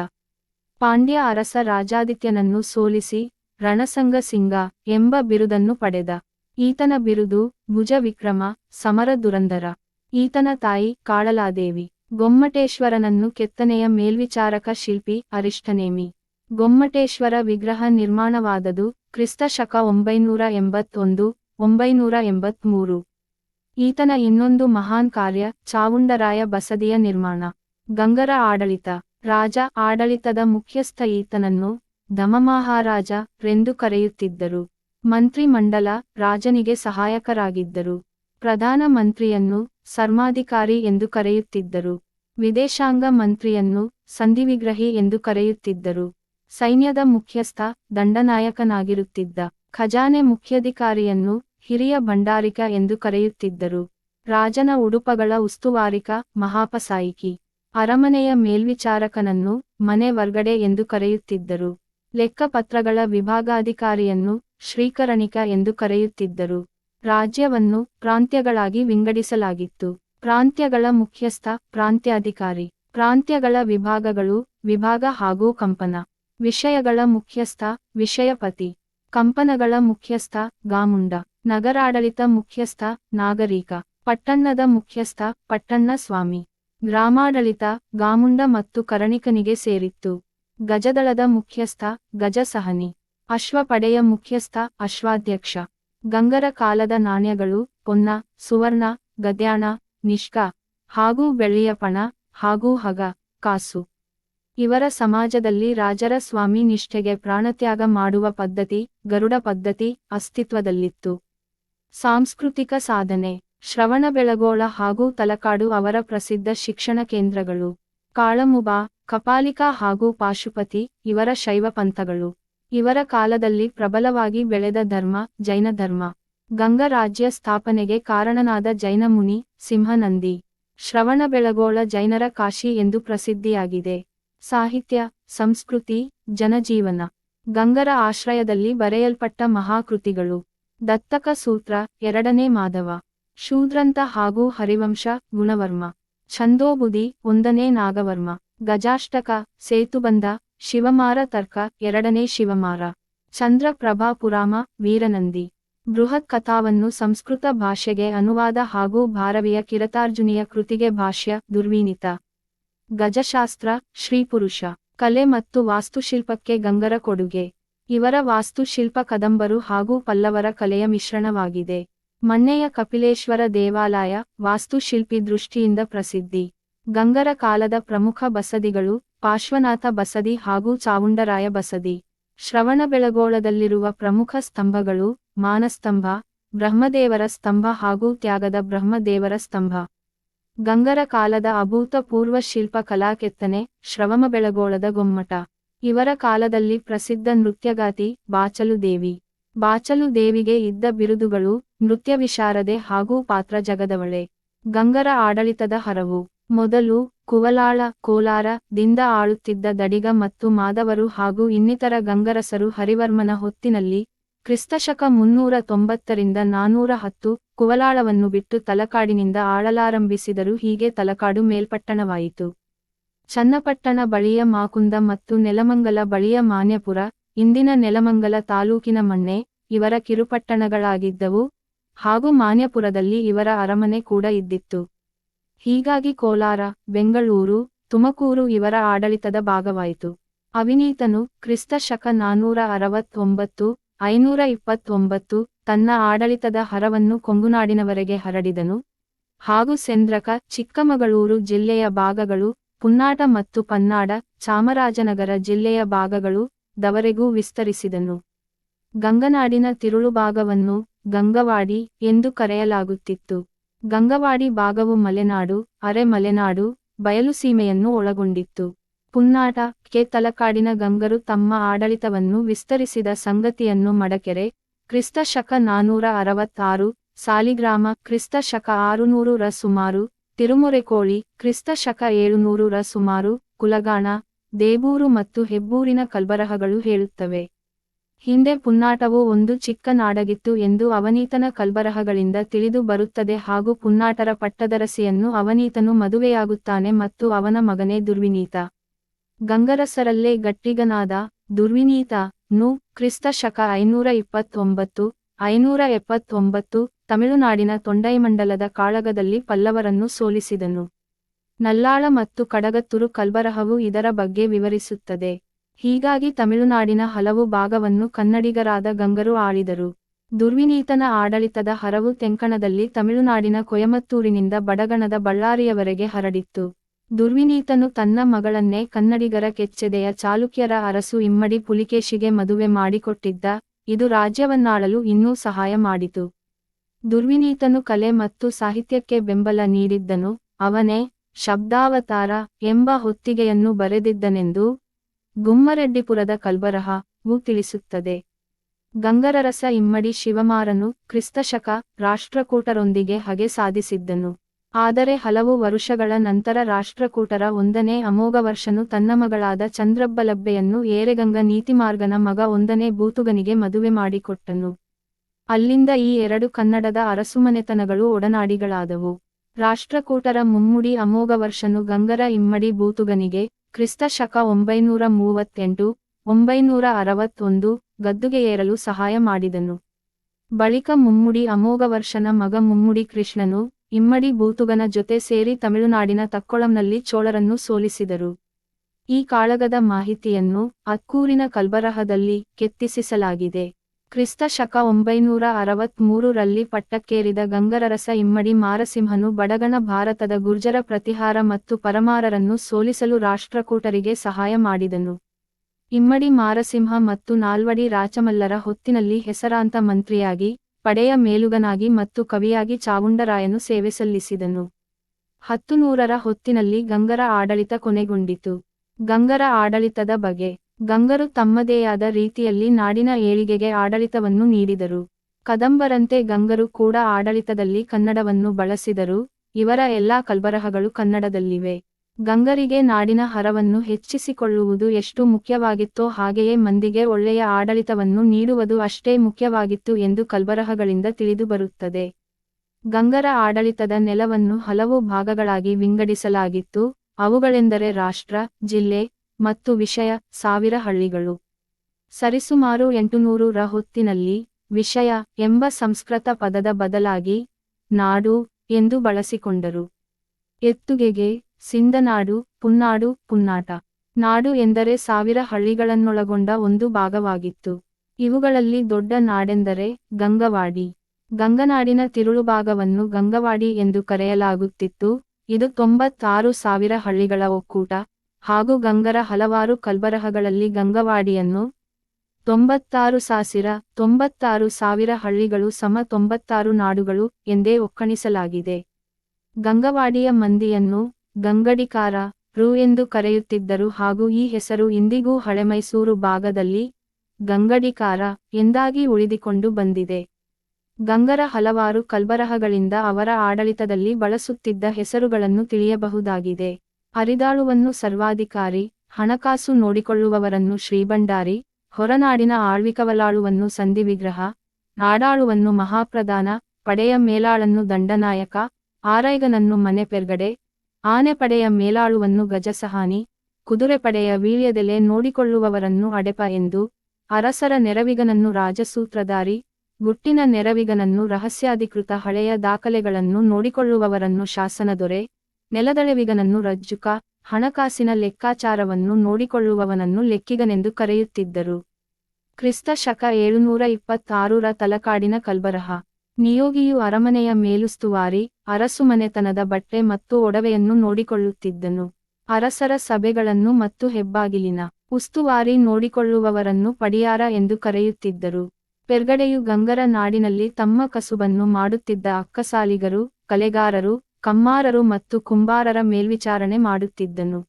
ಪಾಂಡ್ಯ ಅರಸ ರಾಜಾದಿತ್ಯನನ್ನು ಸೋಲಿಸಿ ರಣಸಂಗ ಸಿಂಗ ಎಂಬ ಬಿರುದನ್ನು ಪಡೆದ. ಈತನ ಬಿರುದು ಭುಜ ವಿಕ್ರಮ ಸಮರ ದುರಂಧರ ಈತನ ತಾಯಿ ಕಾಳಲಾದೇವಿ. ಗೊಮ್ಮಟೇಶ್ವರನನ್ನು ಕೆತ್ತನೆಯ ಮೇಲ್ವಿಚಾರಕ ಶಿಲ್ಪಿ ಅರಿಷ್ಟನೇಮಿ. ಗೊಮ್ಮಟೇಶ್ವರ ವಿಗ್ರಹ ನಿರ್ಮಾಣವಾದದು ಕ್ರಿಸ್ತ ಶಕ ಒಂಬೈನೂರ ಎಂಬತ್ತೊಂದು, ಒಂಬೈನೂರ ಎಂಬತ್ಮೂರು. ಈತನ ಇನ್ನೊಂದು ಮಹಾನ್ ಕಾರ್ಯ ಚಾವುಂಡರಾಯ ಬಸದಿಯ ನಿರ್ಮಾಣ. ಗಂಗರ ಆಡಳಿತ. ರಾಜ ಆಡಳಿತದ ಮುಖ್ಯಸ್ಥ ಈತನನ್ನು ದಮಮಹಾರಾಜ ರೆಂದು ಕರೆಯುತ್ತಿದ್ದರು. ಮಂತ್ರಿಮಂಡಲ ರಾಜನಿಗೆ ಸಹಾಯಕರಾಗಿದ್ದರು. ಪ್ರಧಾನ ಮಂತ್ರಿಯನ್ನು ಸರ್ಮಾಧಿಕಾರಿ ಎಂದು ಕರೆಯುತ್ತಿದ್ದರು. ವಿದೇಶಾಂಗ ಮಂತ್ರಿಯನ್ನು ಸಂಧಿವಿಗ್ರಹಿ ಎಂದು ಕರೆಯುತ್ತಿದ್ದರು. ಸೈನ್ಯದ ಮುಖ್ಯಸ್ಥ, ದಂಡನಾಯಕನಾಗಿರುತ್ತಿದ್ದ ಖಜಾನೆ ಮುಖ್ಯಾಧಿಕಾರಿಯನ್ನು ಹಿರಿಯ ಭಂಡಾರಿಕ ಎಂದು ಕರೆಯುತ್ತಿದ್ದರು. ರಾಜನ ಉಡುಪಗಳ ಉಸ್ತುವಾರಿಕ, ಮಹಾಪಸಾಯಿಕಿ, ಅರಮನೆಯ ಮೇಲ್ವಿಚಾರಕನನ್ನು ಮನೆ ವರ್ಗಡೆ ಎಂದು ಕರೆಯುತ್ತಿದ್ದರು. ಲೆಕ್ಕಪತ್ರಗಳ ವಿಭಾಗಾಧಿಕಾರಿಯನ್ನು ಶ್ರೀಕರಣಿಕ ಎಂದು ಕರೆಯುತ್ತಿದ್ದರು. ರಾಜ್ಯವನ್ನು ಪ್ರಾಂತ್ಯಗಳಾಗಿ ವಿಂಗಡಿಸಲಾಗಿತ್ತು. ಪ್ರಾಂತ್ಯಗಳ ಮುಖ್ಯಸ್ಥ ಪ್ರಾಂತ್ಯಾಧಿಕಾರಿ ಪ್ರಾಂತ್ಯಗಳ ವಿಭಾಗಗಳು, ವಿಭಾಗ ಹಾಗೂ ಕಂಪನ. ವಿಷಯಗಳ ಮುಖ್ಯಸ್ಥ, ವಿಷಯಪತಿ. ಕಂಪನಗಳ ಮುಖ್ಯಸ್ಥ, ಗಾಮುಂಡ. ನಗರಾಡಳಿತ ಮುಖ್ಯಸ್ಥ, ನಾಗರಿಕ. ಪಟ್ಟಣದ ಮುಖ್ಯಸ್ಥ ಪಟ್ಟಣ್ಣ ಸ್ವಾಮಿ ಗ್ರಾಮಾಡಳಿತ, ಗಾಮುಂಡ ಮತ್ತು ಕರಣಿಕನಿಗೆ ಸೇರಿತ್ತು. ಗಜದಳದ ಮುಖ್ಯಸ್ಥ, ಗಜಸಹನಿ. ಅಶ್ವಪಡೆಯ ಮುಖ್ಯಸ್ಥ, ಅಶ್ವಾಧ್ಯಕ್ಷ. ಗಂಗರ ಕಾಲದ ನಾಣ್ಯಗಳು ಪೊನ್ನ, ಸುವರ್ಣ, ಗದ್ಯಾಣ, ನಿಷ್ಕ, ಹಾಗೂ ಬೆಳ್ಳಿಯ ಪಣ, ಹಾಗೂ ಹಗ, ಕಾಸು. ಇವರ ಸಮಾಜದಲ್ಲಿ ರಾಜರ ಸ್ವಾಮಿ ನಿಷ್ಠೆಗೆ ಪ್ರಾಣತ್ಯಾಗ ಮಾಡುವ ಪದ್ಧತಿ, ಗರುಡ ಪದ್ಧತಿ ಅಸ್ತಿತ್ವದಲ್ಲಿತ್ತು. ಸಾಂಸ್ಕೃತಿಕ ಸಾಧನೆ ಶ್ರವಣಬೆಳಗೋಳ ಹಾಗೂ ತಲಕಾಡು ಅವರ ಪ್ರಸಿದ್ಧ ಶಿಕ್ಷಣ ಕೇಂದ್ರಗಳು, ಕಾಳಮುಬಾ, ಕಪಾಲಿಕಾ ಹಾಗೂ ಪಾಶುಪತಿ ಇವರ ಶೈವ ಪಂಥಗಳು. ಇವರ ಕಾಲದಲ್ಲಿ ಪ್ರಬಲವಾಗಿ ಬೆಳೆದ ಧರ್ಮ, ಜೈನ ಧರ್ಮ. ಗಂಗ ರಾಜ್ಯ ಸ್ಥಾಪನೆಗೆ ಕಾರಣನಾದ ಜೈನ ಮುನಿ, ಸಿಂಹನಂದಿ. ಶ್ರವಣಬೆಳಗೋಳ ಜೈನರ ಕಾಶಿ ಎಂದು ಪ್ರಸಿದ್ಧಿಯಾಗಿದೆ. ಸಾಹಿತ್ಯ, ಸಂಸ್ಕೃತಿ, ಜನಜೀವನ. ಗಂಗರ ಆಶ್ರಯದಲ್ಲಿ ಬರೆಯಲ್ಪಟ್ಟ ಮಹಾಕೃತಿಗಳು. ದತ್ತಕ ಸೂತ್ರ, ಎರಡನೇ ಮಾಧವ. ಶೂದ್ರಂತ ಹಾಗೂ ಹರಿವಂಶ, ಗುಣವರ್ಮ. ಛಂದೋಬುದಿ ಒಂದನೇ ನಾಗವರ್ಮ. ಗಜಾಷ್ಟಕ, ಸೇತುಬಂಧ ಶಿವಮಾರ ತರ್ಕ, ಎರಡನೇ ಶಿವಮಾರ. ಚಂದ್ರಪ್ರಭಾ ಪುರಾಮ, ವೀರನಂದಿ. ಬೃಹತ್ ಕಥಾವನ್ನು ಸಂಸ್ಕೃತ ಭಾಷೆಗೆ ಅನುವಾದ ಹಾಗೂ ಭಾರವಿಯ ಕಿರತಾರ್ಜುನಿಯ ಕೃತಿಗೆ ಭಾಷ್ಯ, ದುರ್ವೀನಿತ. ಗಜಶಾಸ್ತ್ರ, ಶ್ರೀಪುರುಷ. ಕಲೆ ಮತ್ತು ವಾಸ್ತುಶಿಲ್ಪಕ್ಕೆ ಗಂಗರ ಕೊಡುಗೆ. ಇವರ ವಾಸ್ತುಶಿಲ್ಪ ಕದಂಬರು ಹಾಗೂ ಪಲ್ಲವರ ಕಲೆಯ ಮಿಶ್ರಣವಾಗಿದೆ. ಮನ್ನೆಯ ಕಪಿಲೇಶ್ವರ ದೇವಾಲಯ, ವಾಸ್ತುಶಿಲ್ಪಿ ದೃಷ್ಟಿಯಿಂದ ಪ್ರಸಿದ್ಧಿ. ಗಂಗರ ಕಾಲದ ಪ್ರಮುಖ ಬಸದಿಗಳು ಪಾರ್ಶ್ವನಾಥ ಬಸದಿ ಹಾಗೂ ಚಾವುಂಡರಾಯ ಬಸದಿ. ಶ್ರವಣಬೆಳಗೊಳದಲ್ಲಿರುವ ಪ್ರಮುಖ ಸ್ತಂಭಗಳು ಮಾನಸ್ತಂಭ, ಬ್ರಹ್ಮದೇವರ ಸ್ತಂಭ ಹಾಗೂ ತ್ಯಾಗದ ಬ್ರಹ್ಮದೇವರ ಸ್ತಂಭ. ಗಂಗರ ಕಾಲದ ಅಭೂತಪೂರ್ವ ಶಿಲ್ಪ ಕಲಾಕೆತ್ತನೆ ಶ್ರವಮಬೆಳಗೊಳದ ಗೊಮ್ಮಟ. ಇವರ ಕಾಲದಲ್ಲಿ ಪ್ರಸಿದ್ಧ ನೃತ್ಯಗಾತಿ ಬಾಚಲು ದೇವಿ. ಬಾಚಲು ದೇವಿಗೆ ಇದ್ದ ಬಿರುದುಗಳು ನೃತ್ಯ ವಿಶಾರದೆ ಹಾಗೂ ಪಾತ್ರ ಜಗದವಳೆ. ಗಂಗರ ಆಡಳಿತದ ಹರವು. ಮೊದಲು ಕುವಲಾಳ ಕೋಲಾರ ದಿಂದ ಆಳುತ್ತಿದ್ದ ದಡಿಗ ಮತ್ತು ಮಾದವರು ಹಾಗೂ ಇನ್ನಿತರ ಗಂಗರಸರು ಹರಿವರ್ಮನ ಹೊತ್ತಿನಲ್ಲಿ ಕ್ರಿಸ್ತಶಕ ಮುನ್ನೂರ ತೊಂಬತ್ತರಿಂದ ನಾನೂರ ಹತ್ತು ಕುವಲಾಳವನ್ನು ಬಿಟ್ಟು ತಲಕಾಡಿನಿಂದ ಆಳಲಾರಂಭಿಸಿದರು. ಹೀಗೆ ತಲಕಾಡು ಮೇಲ್ಪಟ್ಟಣವಾಯಿತು. ಚನ್ನಪಟ್ಟಣ ಬಳಿಯ ಮಾಕುಂದ ಮತ್ತು ನೆಲಮಂಗಲ ಬಳಿಯ ಮಾನ್ಯಪುರ, ಇಂದಿನ ನೆಲಮಂಗಲ ತಾಲೂಕಿನ ಮಣ್ಣೆ, ಇವರ ಕಿರುಪಟ್ಟಣಗಳಾಗಿದ್ದವು ಹಾಗೂ ಮಾನ್ಯಪುರದಲ್ಲಿ ಇವರ ಅರಮನೆ ಕೂಡ ಇದ್ದಿತ್ತು. ಹೀಗಾಗಿ ಕೋಲಾರ, ಬೆಂಗಳೂರು, ತುಮಕೂರು ಇವರ ಆಡಳಿತದ ಭಾಗವಾಯಿತು. ಅವಿನೀತನು ಕ್ರಿಸ್ತ ಶಕ ನಾನೂರ ಅರವತ್ತೊಂಬತ್ತು, ಐನೂರ ಇಪ್ಪತ್ತೊಂಬತ್ತು ತನ್ನ ಆಡಳಿತದ ಹರವನ್ನು ಕೊಂಗುನಾಡಿನವರೆಗೆ ಹರಡಿದನು. ಹಾಗೂ ಸೆಂದ್ರಕ, ಚಿಕ್ಕಮಗಳೂರು ಜಿಲ್ಲೆಯ ಭಾಗಗಳು, ಪುನ್ನಾಟ ಮತ್ತು ಪನ್ನಾಡ, ಚಾಮರಾಜನಗರ ಜಿಲ್ಲೆಯ ಭಾಗಗಳು ದವರೆಗೂ ವಿಸ್ತರಿಸಿದನು. ಗಂಗನಾಡಿನ ತಿರುಳು ಭಾಗವನ್ನು ಗಂಗವಾಡಿ ಎಂದು ಕರೆಯಲಾಗುತ್ತಿತ್ತು. ಗಂಗವಾಡಿ ಭಾಗವು ಮಲೆನಾಡು, ಅರೆ ಮಲೆನಾಡು ಬಯಲುಸೀಮೆಯನ್ನು ಒಳಗೊಂಡಿತ್ತು. ಪುನ್ನಾಟ, ಕೆ ತಲಕಾಡಿನ ಗಂಗರು ತಮ್ಮ ಆಡಳಿತವನ್ನು ವಿಸ್ತರಿಸಿದ ಸಂಗತಿಯನ್ನು ಮಡಕೆರೆ ಕ್ರಿಸ್ತ ಶಕ ನಾನೂರ ಅರವತ್ತಾರು, ಸಾಲಿಗ್ರಾಮ ಕ್ರಿಸ್ತ ಶಕ ಆರುನೂರು ರ ಸುಮಾರು, ತಿರುಮೊರೆಕೋಳಿ ಕ್ರಿಸ್ತ ಶಕ ಏಳುನೂರು ರ ಸುಮಾರು, ಕುಲಗಾಣ, ದೇಬೂರು ಮತ್ತು ಹೆಬ್ಬೂರಿನ ಕಲ್ಬರಹಗಳು ಹೇಳುತ್ತವೆ. ಹಿಂದೆ ಪುನ್ನಾಟವು ಒಂದು ಚಿಕ್ಕ ನಾಡಗಿತ್ತು ಎಂದು ಅವನೀತನ ಕಲ್ಬರಹಗಳಿಂದ ತಿಳಿದು ಬರುತ್ತದೆ ಹಾಗೂ ಪುನ್ನಾಟರ ಪಟ್ಟದರಸಿಯನ್ನು ಅವನೀತನು ಮದುವೆಯಾಗುತ್ತಾನೆ ಮತ್ತು ಅವನ ಮಗನೇ ದುರ್ವಿನೀತ. ಗಂಗರಸರಲ್ಲೇ ಗಟ್ಟಿಗನಾದ ದುರ್ವಿನೀತ ನು ಕ್ರಿಸ್ತ ಶಕ ಐನೂರ ಇಪ್ಪತ್ತೊಂಬತ್ತು, ಐನೂರ ಎಪ್ಪತ್ತೊಂಬತ್ತು, ತಮಿಳುನಾಡಿನ ತೊಂಡೈಮಂಡಲದ ಕಾಳಗದಲ್ಲಿ ಪಲ್ಲವರನ್ನು ಸೋಲಿಸಿದನು. ನಲ್ಲಾಳ ಮತ್ತು ಕಡಗತ್ತುರು ಕಲ್ಬರಹವು ಇದರ ಬಗ್ಗೆ ವಿವರಿಸುತ್ತದೆ. ಹೀಗಾಗಿ ತಮಿಳುನಾಡಿನ ಹಲವು ಭಾಗವನ್ನು ಕನ್ನಡಿಗರಾದ ಗಂಗರು ಆಳಿದರು. ದುರ್ವಿನೀತನ ಆಡಳಿತದ ಹರವು ತೆಂಕಣದಲ್ಲಿ ತಮಿಳುನಾಡಿನ ಕೊಯಮತ್ತೂರಿನಿಂದ ಬಡಗಣದ ಬಳ್ಳಾರಿಯವರೆಗೆ ಹರಡಿತ್ತು. ದುರ್ವಿನೀತನು ತನ್ನ ಮಗಳನ್ನೇ ಕನ್ನಡಿಗರ ಕೆಚ್ಚೆದೆಯ ಚಾಲುಕ್ಯರ ಅರಸು ಇಮ್ಮಡಿ ಪುಲಿಕೇಶಿಗೆ ಮದುವೆ ಮಾಡಿಕೊಟ್ಟಿದ್ದ, ಇದು ರಾಜ್ಯವನ್ನಾಳಲು ಇನ್ನೂ ಸಹಾಯ ಮಾಡಿತು. ದುರ್ವಿನೀತನು ಕಲೆ ಮತ್ತು ಸಾಹಿತ್ಯಕ್ಕೆ ಬೆಂಬಲ ನೀಡಿದ್ದನು, ಅವನೇ ಶಬ್ದಾವತಾರ ಎಂಬ ಹೊತ್ತಿಗೆಯನ್ನು ಬರೆದಿದ್ದನೆಂದು ಗುಮ್ಮರೆಡ್ಡಿಪುರದ ಕಲ್ಬರಹ ವು ತಿಳಿಸುತ್ತದೆ. ಗಂಗರರಸ ಇಮ್ಮಡಿ ಶಿವಮಾರನು ಕ್ರಿಸ್ತಶಕ ರಾಷ್ಟ್ರಕೂಟರೊಂದಿಗೆ ಹಗೆ ಸಾಧಿಸಿದ್ದನು. ಆದರೆ ಹಲವು ವರುಷಗಳ ನಂತರ ರಾಷ್ಟ್ರಕೂಟರ ಒಂದನೇ ಅಮೋಘವರ್ಷನು ತನ್ನ ಮಗಳಾದ ಚಂದ್ರಬ್ಬಲಬ್ಬೆಯನ್ನು ಏರೆಗಂಗ ನೀತಿಮಾರ್ಗನ ಮಗ ಒಂದನೇ ಬೂತುಗನಿಗೆ ಮದುವೆ ಮಾಡಿಕೊಟ್ಟನು. ಅಲ್ಲಿಂದ ಈ ಎರಡು ಕನ್ನಡದ ಅರಸುಮನೆತನಗಳು ಒಡನಾಡಿಗಳಾದವು. ರಾಷ್ಟ್ರಕೂಟರ ಮುಮ್ಮುಡಿ ಅಮೋಘವರ್ಷನು ಗಂಗರ ಇಮ್ಮಡಿ ಬೂತುಗನಿಗೆ ಕ್ರಿಸ್ತ ಶಕ ಒಂಬೈನೂರ ಮೂವತ್ತೆಂಟು, ಒಂಬೈನೂರ ಅರವತ್ತೊಂದು ಗದ್ದುಗೆಯೇರಲು ಸಹಾಯ ಮಾಡಿದನು. ಬಳಿಕ ಮುಮ್ಮುಡಿ ಅಮೋಘವರ್ಷನ ಮಗ ಮುಮ್ಮುಡಿ ಕೃಷ್ಣನು, ಇಮ್ಮಡಿ ಬೂತುಗನ ಜೊತೆ ಸೇರಿ ತಮಿಳುನಾಡಿನ ತಕ್ಕೊಳಂನಲ್ಲಿ ಚೋಳರನ್ನು ಸೋಲಿಸಿದರು. ಈ ಕಾಳಗದ ಮಾಹಿತಿಯನ್ನು ಅಕ್ಕೂರಿನ ಕಲ್ಬರಹದಲ್ಲಿ ಕೆತ್ತಿಸಿಸಲಾಗಿದೆ. ಕ್ರಿಸ್ತ ಶಕ ಒಂಬೈನೂರ ಅರವತ್ಮೂರರಲ್ಲಿ ಪಟ್ಟಕ್ಕೇರಿದ ಗಂಗರರಸ ಇಮ್ಮಡಿ ಮಾರಸಿಂಹನು ಬಡಗಣ ಭಾರತದ ಗುರ್ಜರ ಪ್ರತಿಹಾರ ಮತ್ತು ಪರಮಾರರನ್ನು ಸೋಲಿಸಲು ರಾಷ್ಟ್ರಕೂಟರಿಗೆ ಸಹಾಯ ಮಾಡಿದನು. ಇಮ್ಮಡಿ ಮಾರಸಿಂಹ ಮತ್ತು ನಾಲ್ವಡಿ ರಾಚಮಲ್ಲರ ಹೊತ್ತಿನಲ್ಲಿ ಹೆಸರಾಂತ ಮಂತ್ರಿಯಾಗಿ, ಪಡೆಯ ಮೇಲುಗನಾಗಿ ಮತ್ತು ಕವಿಯಾಗಿ ಚಾವುಂಡರಾಯನು ಸೇವೆ ಸಲ್ಲಿಸಿದನು. ಹತ್ತು ನೂರರ ಹೊತ್ತಿನಲ್ಲಿ ಗಂಗರ ಆಡಳಿತ ಕೊನೆಗೊಂಡಿತು. ಗಂಗರ ಆಡಳಿತದ ಬಗೆ ಗಂಗರು ತಮ್ಮದೇಯಾದ ರೀತಿಯಲ್ಲಿ ನಾಡಿನ ಏಳಿಗೆಗೆ ಆಡಳಿತವನ್ನು ನೀಡಿದರು. ಕದಂಬರಂತೆ ಗಂಗರು ಕೂಡ ಆಡಳಿತದಲ್ಲಿ ಕನ್ನಡವನ್ನು ಬಳಸಿದರು. ಇವರ ಎಲ್ಲಾ ಕಲ್ಬರಹಗಳು ಕನ್ನಡದಲ್ಲಿವೆ. ಗಂಗರಿಗೆ ನಾಡಿನ ಹರವನ್ನು ಹೆಚ್ಚಿಸಿಕೊಳ್ಳುವುದು ಎಷ್ಟು ಮುಖ್ಯವಾಗಿತ್ತೋ ಹಾಗೆಯೇ ಮಂದಿಗೆ ಒಳ್ಳೆಯ ಆಡಳಿತವನ್ನು ನೀಡುವುದು ಅಷ್ಟೇ ಮುಖ್ಯವಾಗಿತ್ತು ಎಂದು ಕಲ್ಬರಹಗಳಿಂದ ತಿಳಿದುಬರುತ್ತದೆ. ಗಂಗರ ಆಡಳಿತದ ನೆಲವನ್ನು ಹಲವು ಭಾಗಗಳಾಗಿ ವಿಂಗಡಿಸಲಾಗಿತ್ತು. ಅವುಗಳೆಂದರೆ ರಾಷ್ಟ್ರ, ಜಿಲ್ಲೆ ಮತ್ತು ವಿಷಯ ಸಾವಿರ ಹಳ್ಳಿಗಳು. ಸರಿಸುಮಾರು ಎಂಟುನೂರು ರ ಹೊತ್ತಿನಲ್ಲಿ ವಿಷಯ ಎಂಬ ಸಂಸ್ಕೃತ ಪದದ ಬದಲಾಗಿ ನಾಡು ಎಂದು ಬಳಸಿಕೊಂಡರು. ಎತ್ತುಗೆಗೆ ಸಿಂಧನಾಡು, ಪುನ್ನಾಡು, ಪುನ್ನಾಟ. ನಾಡು ಎಂದರೆ ಸಾವಿರ ಹಳ್ಳಿಗಳನ್ನೊಳಗೊಂಡ ಒಂದು ಭಾಗವಾಗಿತ್ತು. ಇವುಗಳಲ್ಲಿ ದೊಡ್ಡ ನಾಡೆಂದರೆ ಗಂಗವಾಡಿ. ಗಂಗನಾಡಿನ ತಿರುಳು ಭಾಗವನ್ನು ಗಂಗವಾಡಿ ಎಂದು ಕರೆಯಲಾಗುತ್ತಿತ್ತು. ಇದು ತೊಂಬತ್ತಾರು ಸಾವಿರ ಹಳ್ಳಿಗಳ ಒಕ್ಕೂಟ. ಹಾಗೂ ಗಂಗರ ಹಲವಾರು ಕಲ್ಬರಹಗಳಲ್ಲಿ ಗಂಗವಾಡಿಯನ್ನು ತೊಂಬತ್ತಾರು ಸಾಸಿರ, ತೊಂಬತ್ತಾರು ಸಾವಿರ ಹಳ್ಳಿಗಳು, ಸಮ ತೊಂಬತ್ತಾರು ನಾಡುಗಳು ಎಂದೇ ಒಕ್ಕಣಿಸಲಾಗಿದೆ. ಗಂಗವಾಡಿಯ ಮಂದಿಯನ್ನು ಗಂಗಡಿಕಾರ ರು ಎಂದು ಕರೆಯುತ್ತಿದ್ದರು ಹಾಗೂ ಈ ಹೆಸರು ಇಂದಿಗೂ ಹಳೆಮೈಸೂರು ಭಾಗದಲ್ಲಿ ಗಂಗಡಿಕಾರ ಎಂದಾಗಿ ಉಳಿದುಕೊಂಡು ಬಂದಿದೆ. ಗಂಗರ ಹಲವಾರು ಕಲ್ಬರಹಗಳಿಂದ ಅವರ ಆಡಳಿತದಲ್ಲಿ ಬಳಸುತ್ತಿದ್ದ ಹೆಸರುಗಳನ್ನು ತಿಳಿಯಬಹುದಾಗಿದೆ. ಅರಿದಾಳುವನ್ನು ಸರ್ವಾಧಿಕಾರಿ, ಹಣಕಾಸು ನೋಡಿಕೊಳ್ಳುವವರನ್ನು ಶ್ರೀಭಂಡಾರಿ, ಹೊರನಾಡಿನ ಆಳ್ವಿಕವಲಾಳುವನ್ನು ಸಂಧಿವಿಗ್ರಹ, ನಾಡಾಳುವನ್ನು ಮಹಾಪ್ರಧಾನ, ಪಡೆಯ ಮೇಲಾಳನ್ನು ದಂಡನಾಯಕ, ಆರೈಗನನ್ನು ಮನೆ ಪೆರ್ಗಡೆ, ಆನೆ ಪಡೆಯ ಮೇಲಾಳುವನ್ನು ಗಜಸಹಾನಿ, ಕುದುರೆ ಪಡೆಯ ವೀಳ್ಯದೆಲೆ ನೋಡಿಕೊಳ್ಳುವವರನ್ನು ಅಡೆಪ ಎಂದು, ಅರಸರ ನೆರವಿಗನನ್ನು ರಾಜಸೂತ್ರಧಾರಿ, ಗುಟ್ಟಿನ ನೆರವಿಗನನ್ನು ರಹಸ್ಯಾಧಿಕೃತ ಹಳೆಯ ದಾಖಲೆಗಳನ್ನು ನೋಡಿಕೊಳ್ಳುವವರನ್ನು ಶಾಸನದೊರೆ ನೆಲದಳೆವಿಗನನ್ನು ರಜ್ಜುಕ, ಹಣಕಾಸಿನ ಲೆಕ್ಕಾಚಾರವನ್ನು ನೋಡಿಕೊಳ್ಳುವವನನ್ನು ಲೆಕ್ಕಿಗನೆಂದು ಕರೆಯುತ್ತಿದ್ದರು. ಕ್ರಿಸ್ತ ಶಕ ಏಳುನೂರ ಇಪ್ಪತ್ತಾರರ ತಲಕಾಡಿನ ಕಲ್ಬರಹ. ನಿಯೋಗಿಯು ಅರಮನೆಯ ಮೇಲುಸ್ತುವಾರಿ ಅರಸುಮನೆತನದ ಬಟ್ಟೆ ಮತ್ತು ಒಡವೆಯನ್ನು ನೋಡಿಕೊಳ್ಳುತ್ತಿದ್ದನು. ಅರಸರ ಸಭೆಗಳನ್ನು ಮತ್ತು ಹೆಬ್ಬಾಗಿಲಿನ ಉಸ್ತುವಾರಿ ನೋಡಿಕೊಳ್ಳುವವರನ್ನು ಪಡಿಯಾರ ಎಂದು ಕರೆಯುತ್ತಿದ್ದರು. ಪೆರ್ಗಡೆಯು ಗಂಗರ ನಾಡಿನಲ್ಲಿ ತಮ್ಮ ಕಸುಬನ್ನು ಮಾಡುತ್ತಿದ್ದ ಅಕ್ಕಸಾಲಿಗರು, ಕಲೆಗಾರರು ಕಮ್ಮಾರರು ಮತ್ತು ಕುಂಬಾರರ ಮೇಲ್ವಿಚಾರಣೆ ಮಾಡುತ್ತಿದ್ದನು.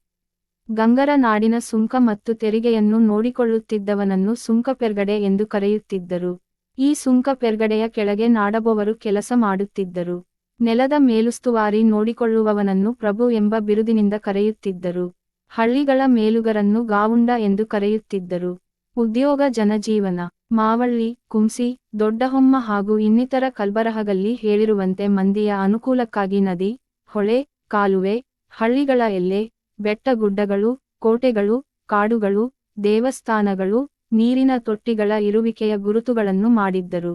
ಗಂಗರ ನಾಡಿನ ಸುಂಕ ಮತ್ತು ತೆರಿಗೆಯನ್ನು ನೋಡಿಕೊಳ್ಳುತ್ತಿದ್ದವನನ್ನು ಸುಂಕ ಪೆರ್ಗಡೆ ಎಂದು ಕರೆಯುತ್ತಿದ್ದರು. ಈ ಸುಂಕ ಪೆರ್ಗಡೆಯ ಕೆಳಗೆ ನಾಡಬವರು ಕೆಲಸ ಮಾಡುತ್ತಿದ್ದರು. ನೆಲದ ಮೇಲುಸ್ತುವಾರಿ ನೋಡಿಕೊಳ್ಳುವವನನ್ನು ಪ್ರಭು ಎಂಬ ಬಿರುದಿನಿಂದ ಕರೆಯುತ್ತಿದ್ದರು. ಹಳ್ಳಿಗಳ ಮೇಲುಗರನ್ನು ಗಾವುಂಡ ಎಂದು ಕರೆಯುತ್ತಿದ್ದರು. ಉದ್ಯೋಗ ಜನಜೀವನ, ಮಾವಳ್ಳಿ, ಕುಂಸಿ, ದೊಡ್ಡಹೊಮ್ಮ ಹಾಗೂ ಇನ್ನಿತರ ಕಲ್ಬರಹಗಲ್ಲಿ ಹೇಳಿರುವಂತೆ ಮಂದಿಯ ಅನುಕೂಲಕ್ಕಾಗಿ ನದಿ, ಹೊಳೆ, ಕಾಲುವೆ, ಹಳ್ಳಿಗಳ ಎಲ್ಲೆ ಬೆಟ್ಟಗುಡ್ಡಗಳು, ಕೋಟೆಗಳು, ಕಾಡುಗಳು, ದೇವಸ್ಥಾನಗಳು, ನೀರಿನ ತೊಟ್ಟಿಗಳ ಇರುವಿಕೆಯ ಗುರುತುಗಳನ್ನು ಮಾಡಿದ್ದರು.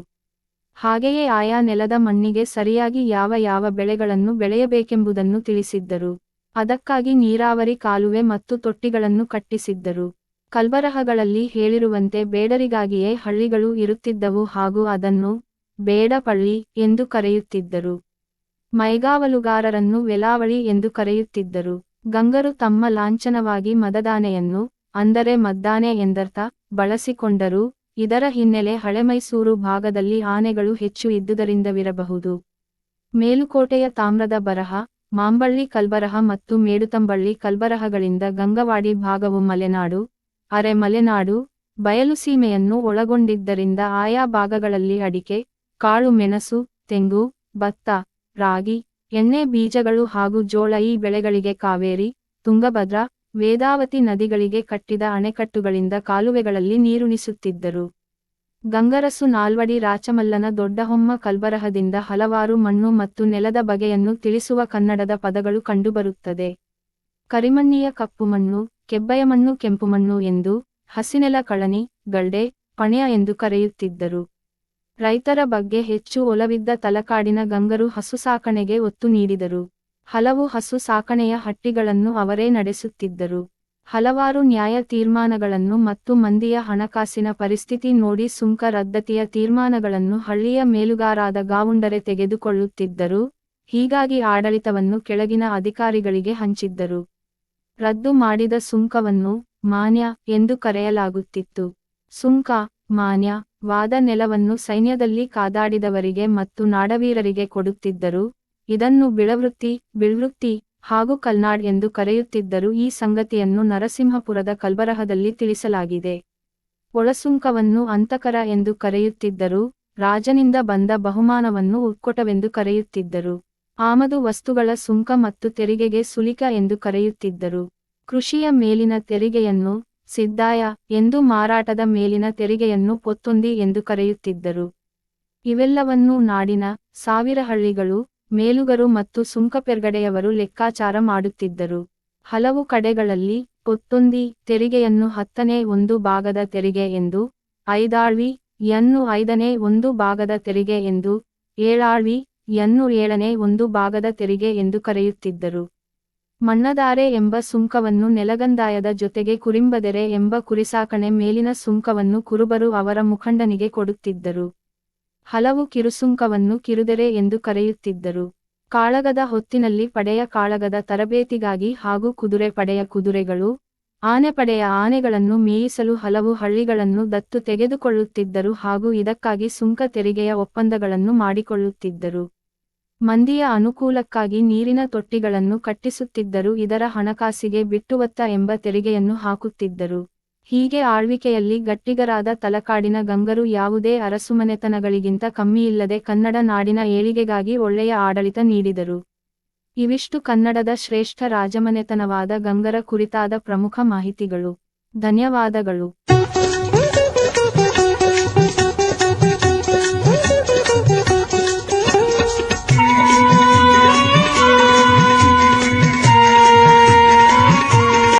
ಹಾಗೆಯೇ ಆಯಾ ನೆಲದ ಮಣ್ಣಿಗೆ ಸರಿಯಾಗಿ ಯಾವ ಯಾವ ಬೆಳೆಗಳನ್ನು ಬೆಳೆಯಬೇಕೆಂಬುದನ್ನು ತಿಳಿಸಿದ್ದರು. ಅದಕ್ಕಾಗಿ ನೀರಾವರಿ ಕಾಲುವೆ ಮತ್ತು ತೊಟ್ಟಿಗಳನ್ನು ಕಟ್ಟಿಸಿದ್ದರು. ಕಲ್ಬರಹಗಳಲ್ಲಿ ಹೇಳಿರುವಂತೆ ಬೇಡರಿಗಾಗಿಯೇ ಹಳ್ಳಿಗಳು ಇರುತ್ತಿದ್ದವು ಹಾಗೂ ಅದನ್ನು ಬೇಡಪಳ್ಳಿ ಎಂದು ಕರೆಯುತ್ತಿದ್ದರು. ಮೈಗಾವಲುಗಾರರನ್ನು ವೆಲಾವಳಿ ಎಂದು ಕರೆಯುತ್ತಿದ್ದರು. ಗಂಗರು ತಮ್ಮ ಲಾಂಛನವಾಗಿ ಮದದಾನೆಯನ್ನು, ಅಂದರೆ ಮದ್ದಾನೆ ಎಂದರ್ಥ, ಬಳಸಿಕೊಂಡರು. ಇದರ ಹಿನ್ನೆಲೆ ಹಳೆಮೈಸೂರು ಭಾಗದಲ್ಲಿ ಆನೆಗಳು ಹೆಚ್ಚು ಇದ್ದುದರಿಂದವಿರಬಹುದು. ಮೇಲುಕೋಟೆಯ ತಾಮ್ರದ ಬರಹ, ಮಾಂಬಳ್ಳಿ ಕಲ್ಬರಹ ಮತ್ತು ಮೇಡುತಂಬಳ್ಳಿ ಕಲ್ಬರಹಗಳಿಂದ ಗಂಗವಾಡಿ ಭಾಗವು ಮಲೆನಾಡು ಅರೆ ಮಲೆನಾಡು ಬಯಲುಸೀಮೆಯನ್ನು ಒಳಗೊಂಡಿದ್ದರಿಂದ ಆಯಾ ಭಾಗಗಳಲ್ಲಿ ಅಡಿಕೆ, ಕಾಳು, ಮೆಣಸು, ತೆಂಗು, ಭತ್ತ, ರಾಗಿ, ಎಣ್ಣೆ, ಬೀಜಗಳು ಹಾಗೂ ಜೋಳ ಈ ಬೆಳೆಗಳಿಗೆ ಕಾವೇರಿ, ತುಂಗಭದ್ರಾ, ವೇದಾವತಿ ನದಿಗಳಿಗೆ ಕಟ್ಟಿದ ಅಣೆಕಟ್ಟುಗಳಿಂದ ಕಾಲುವೆಗಳಲ್ಲಿ ನೀರುಣಿಸುತ್ತಿದ್ದರು. ಗಂಗರಸು ನಾಲ್ವಡಿ ರಾಚಮಲ್ಲನ ದೊಡ್ಡಹೊಮ್ಮ ಕಲ್ಬರಹದಿಂದ ಹಲವಾರು ಮಣ್ಣು ಮತ್ತು ನೆಲದ ಬಗೆಯನ್ನು ತಿಳಿಸುವ ಕನ್ನಡದ ಪದಗಳು ಕಂಡುಬರುತ್ತದೆ. ಕರಿಮಣ್ಣಿಯ ಕಪ್ಪು ಮಣ್ಣು ಕೆಬ್ಬಯ ಮಣ್ಣು ಕೆಂಪು ಮಣ್ಣು ಎಂದು ಹಸಿನೆಲ ಕಳನಿ ಗಳ್ಡೆ ಪಣೆಯ ಎಂದು ಕರೆಯುತ್ತಿದ್ದರು. ರೈತರ ಬಗ್ಗೆ ಹೆಚ್ಚು ಒಲವಿದ್ದ ತಲಕಾಡಿನ ಗಂಗರು ಹಸು ಸಾಕಣೆಗೆ ಒತ್ತು ನೀಡಿದರು. ಹಲವು ಹಸು ಸಾಕಣೆಯ ಹಟ್ಟಿಗಳನ್ನು ಅವರೇ ನಡೆಸುತ್ತಿದ್ದರು. ಹಲವಾರು ನ್ಯಾಯ ತೀರ್ಮಾನಗಳನ್ನು ಮತ್ತು ಮಂದಿಯ ಹಣಕಾಸಿನ ಪರಿಸ್ಥಿತಿ ನೋಡಿ ಸುಂಕ ರದ್ದತಿಯ ತೀರ್ಮಾನಗಳನ್ನು ಹಳ್ಳಿಯ ಮೇಲುಗಾರಾದ ಗಾವುಂಡರೆ ತೆಗೆದುಕೊಳ್ಳುತ್ತಿದ್ದರು. ಹೀಗಾಗಿ ಆಡಳಿತವನ್ನು ಕೆಳಗಿನ ಅಧಿಕಾರಿಗಳಿಗೆ ಹಂಚಿದ್ದರು. ರದ್ದು ಮಾಡಿದ ಸುಂಕವನ್ನು ಮಾನ್ಯ ಎಂದು ಕರೆಯಲಾಗುತ್ತಿತ್ತು. ಸುಂಕ, ಮಾನ್ಯ, ವಾದ ನೆಲವನ್ನು ಸೈನ್ಯದಲ್ಲಿ ಕಾದಾಡಿದವರಿಗೆ ಮತ್ತು ನಾಡವೀರರಿಗೆ ಕೊಡುತ್ತಿದ್ದರು. ಇದನ್ನು ಬಿಳವೃತ್ತಿ, ಬಿಳ್ವೃತ್ತಿ ಹಾಗೂ ಕಲ್ನಾಡ್ ಎಂದು ಕರೆಯುತ್ತಿದ್ದರು. ಈ ಸಂಗತಿಯನ್ನು ನರಸಿಂಹಪುರದ ಕಲ್ಬರಹದಲ್ಲಿ ತಿಳಿಸಲಾಗಿದೆ. ಒಳಸುಂಕವನ್ನು ಅಂತಕರ ಎಂದು ಕರೆಯುತ್ತಿದ್ದರು. ರಾಜನಿಂದ ಬಂದ ಬಹುಮಾನವನ್ನು ಉತ್ಕೊಟವೆಂದು ಕರೆಯುತ್ತಿದ್ದರು. ಆಮದು ವಸ್ತುಗಳ ಸುಂಕ ಮತ್ತು ತೆರಿಗೆಗೆ ಸುಲಿಕ ಎಂದು ಕರೆಯುತ್ತಿದ್ದರು. ಕೃಷಿಯ ಮೇಲಿನ ತೆರಿಗೆಯನ್ನು ಸಿದ್ದಾಯ ಎಂದು ಮಾರಾಟದ ಮೇಲಿನ ತೆರಿಗೆಯನ್ನು ಪೊತ್ತೊಂದಿ ಎಂದು ಕರೆಯುತ್ತಿದ್ದರು. ಇವೆಲ್ಲವನ್ನೂ ನಾಡಿನ ಸಾವಿರ ಹಳ್ಳಿಗಳು, ಮೇಲುಗರು ಮತ್ತು ಸುಂಕಪೆರ್ಗಡೆಯವರು ಲೆಕ್ಕಾಚಾರ ಮಾಡುತ್ತಿದ್ದರು. ಹಲವು ಕಡೆಗಳಲ್ಲಿ ಪೊತ್ತೊಂದಿ ತೆರಿಗೆಯನ್ನು ಹತ್ತನೇ ಒಂದು ಭಾಗದ ತೆರಿಗೆ ಎಂದು, ಐದಾಳ್ವಿ ಯನ್ನು ಐದನೇ ಒಂದು ಭಾಗದ ತೆರಿಗೆ ಎಂದು, ಏಳಾಳ್ವಿ ಯನ್ನು ಏಳನೇ ಒಂದು ಭಾಗದ ತೆರಿಗೆ ಎಂದು ಕರೆಯುತ್ತಿದ್ದರು. ಮಣ್ಣದಾರೆ ಎಂಬ ಸುಂಕವನ್ನು ನೆಲಗಂದಾಯದ ಜೊತೆಗೆ ಕುರಿಂಬದೆರೆ ಎಂಬ ಕುರಿಸಾಕಣೆ ಮೇಲಿನ ಸುಂಕವನ್ನು ಕುರುಬರು ಅವರ ಮುಖಂಡನಿಗೆ ಕೊಡುತ್ತಿದ್ದರು. ಹಲವು ಕಿರುಸುಂಕವನ್ನು ಕಿರುದೆರೆ ಎಂದು ಕರೆಯುತ್ತಿದ್ದರು. ಕಾಳಗದ ಹೊತ್ತಿನಲ್ಲಿ ಪಡೆಯ ಕಾಳಗದ ತರಬೇತಿಗಾಗಿ ಹಾಗೂ ಕುದುರೆ ಪಡೆಯ ಕುದುರೆಗಳು ಆನೆ ಪಡೆಯ ಆನೆಗಳನ್ನು ಮೇಯಿಸಲು ಹಲವು ಹಳ್ಳಿಗಳನ್ನು ದತ್ತು ತೆಗೆದುಕೊಳ್ಳುತ್ತಿದ್ದರು ಹಾಗೂ ಇದಕ್ಕಾಗಿ ಸುಂಕ ತೆರಿಗೆಯ ಒಪ್ಪಂದಗಳನ್ನು ಮಾಡಿಕೊಳ್ಳುತ್ತಿದ್ದರು. ಮಂದಿಯ ಅನುಕೂಲಕ್ಕಾಗಿ ನೀರಿನ ತೊಟ್ಟಿಗಳನ್ನು ಕಟ್ಟಿಸುತ್ತಿದ್ದರು, ಇದರ ಹಣಕಾಸಿಗೆ ಬಿಟ್ಟುವತ್ತ ಎಂಬ ತೆರಿಗೆಯನ್ನು ಹಾಕುತ್ತಿದ್ದರು. ಹೀಗೆ ಆಳ್ವಿಕೆಯಲ್ಲಿ ಗಟ್ಟಿಗರಾದ ತಲಕಾಡಿನ ಗಂಗರು ಯಾವುದೇ ಅರಸುಮನೆತನಗಳಿಗಿಂತ ಕಮ್ಮಿಯಿಲ್ಲದೆ ಕನ್ನಡ ನಾಡಿನ ಏಳಿಗೆಗಾಗಿ ಒಳ್ಳೆಯ ಆಡಳಿತ ನೀಡಿದರು. ಇವಿಷ್ಟು ಕನ್ನಡದ ಶ್ರೇಷ್ಠ ರಾಜಮನೆತನವಾದ ಗಂಗರ ಕುರಿತಾದ ಪ್ರಮುಖ ಮಾಹಿತಿಗಳು. ಧನ್ಯವಾದಗಳು.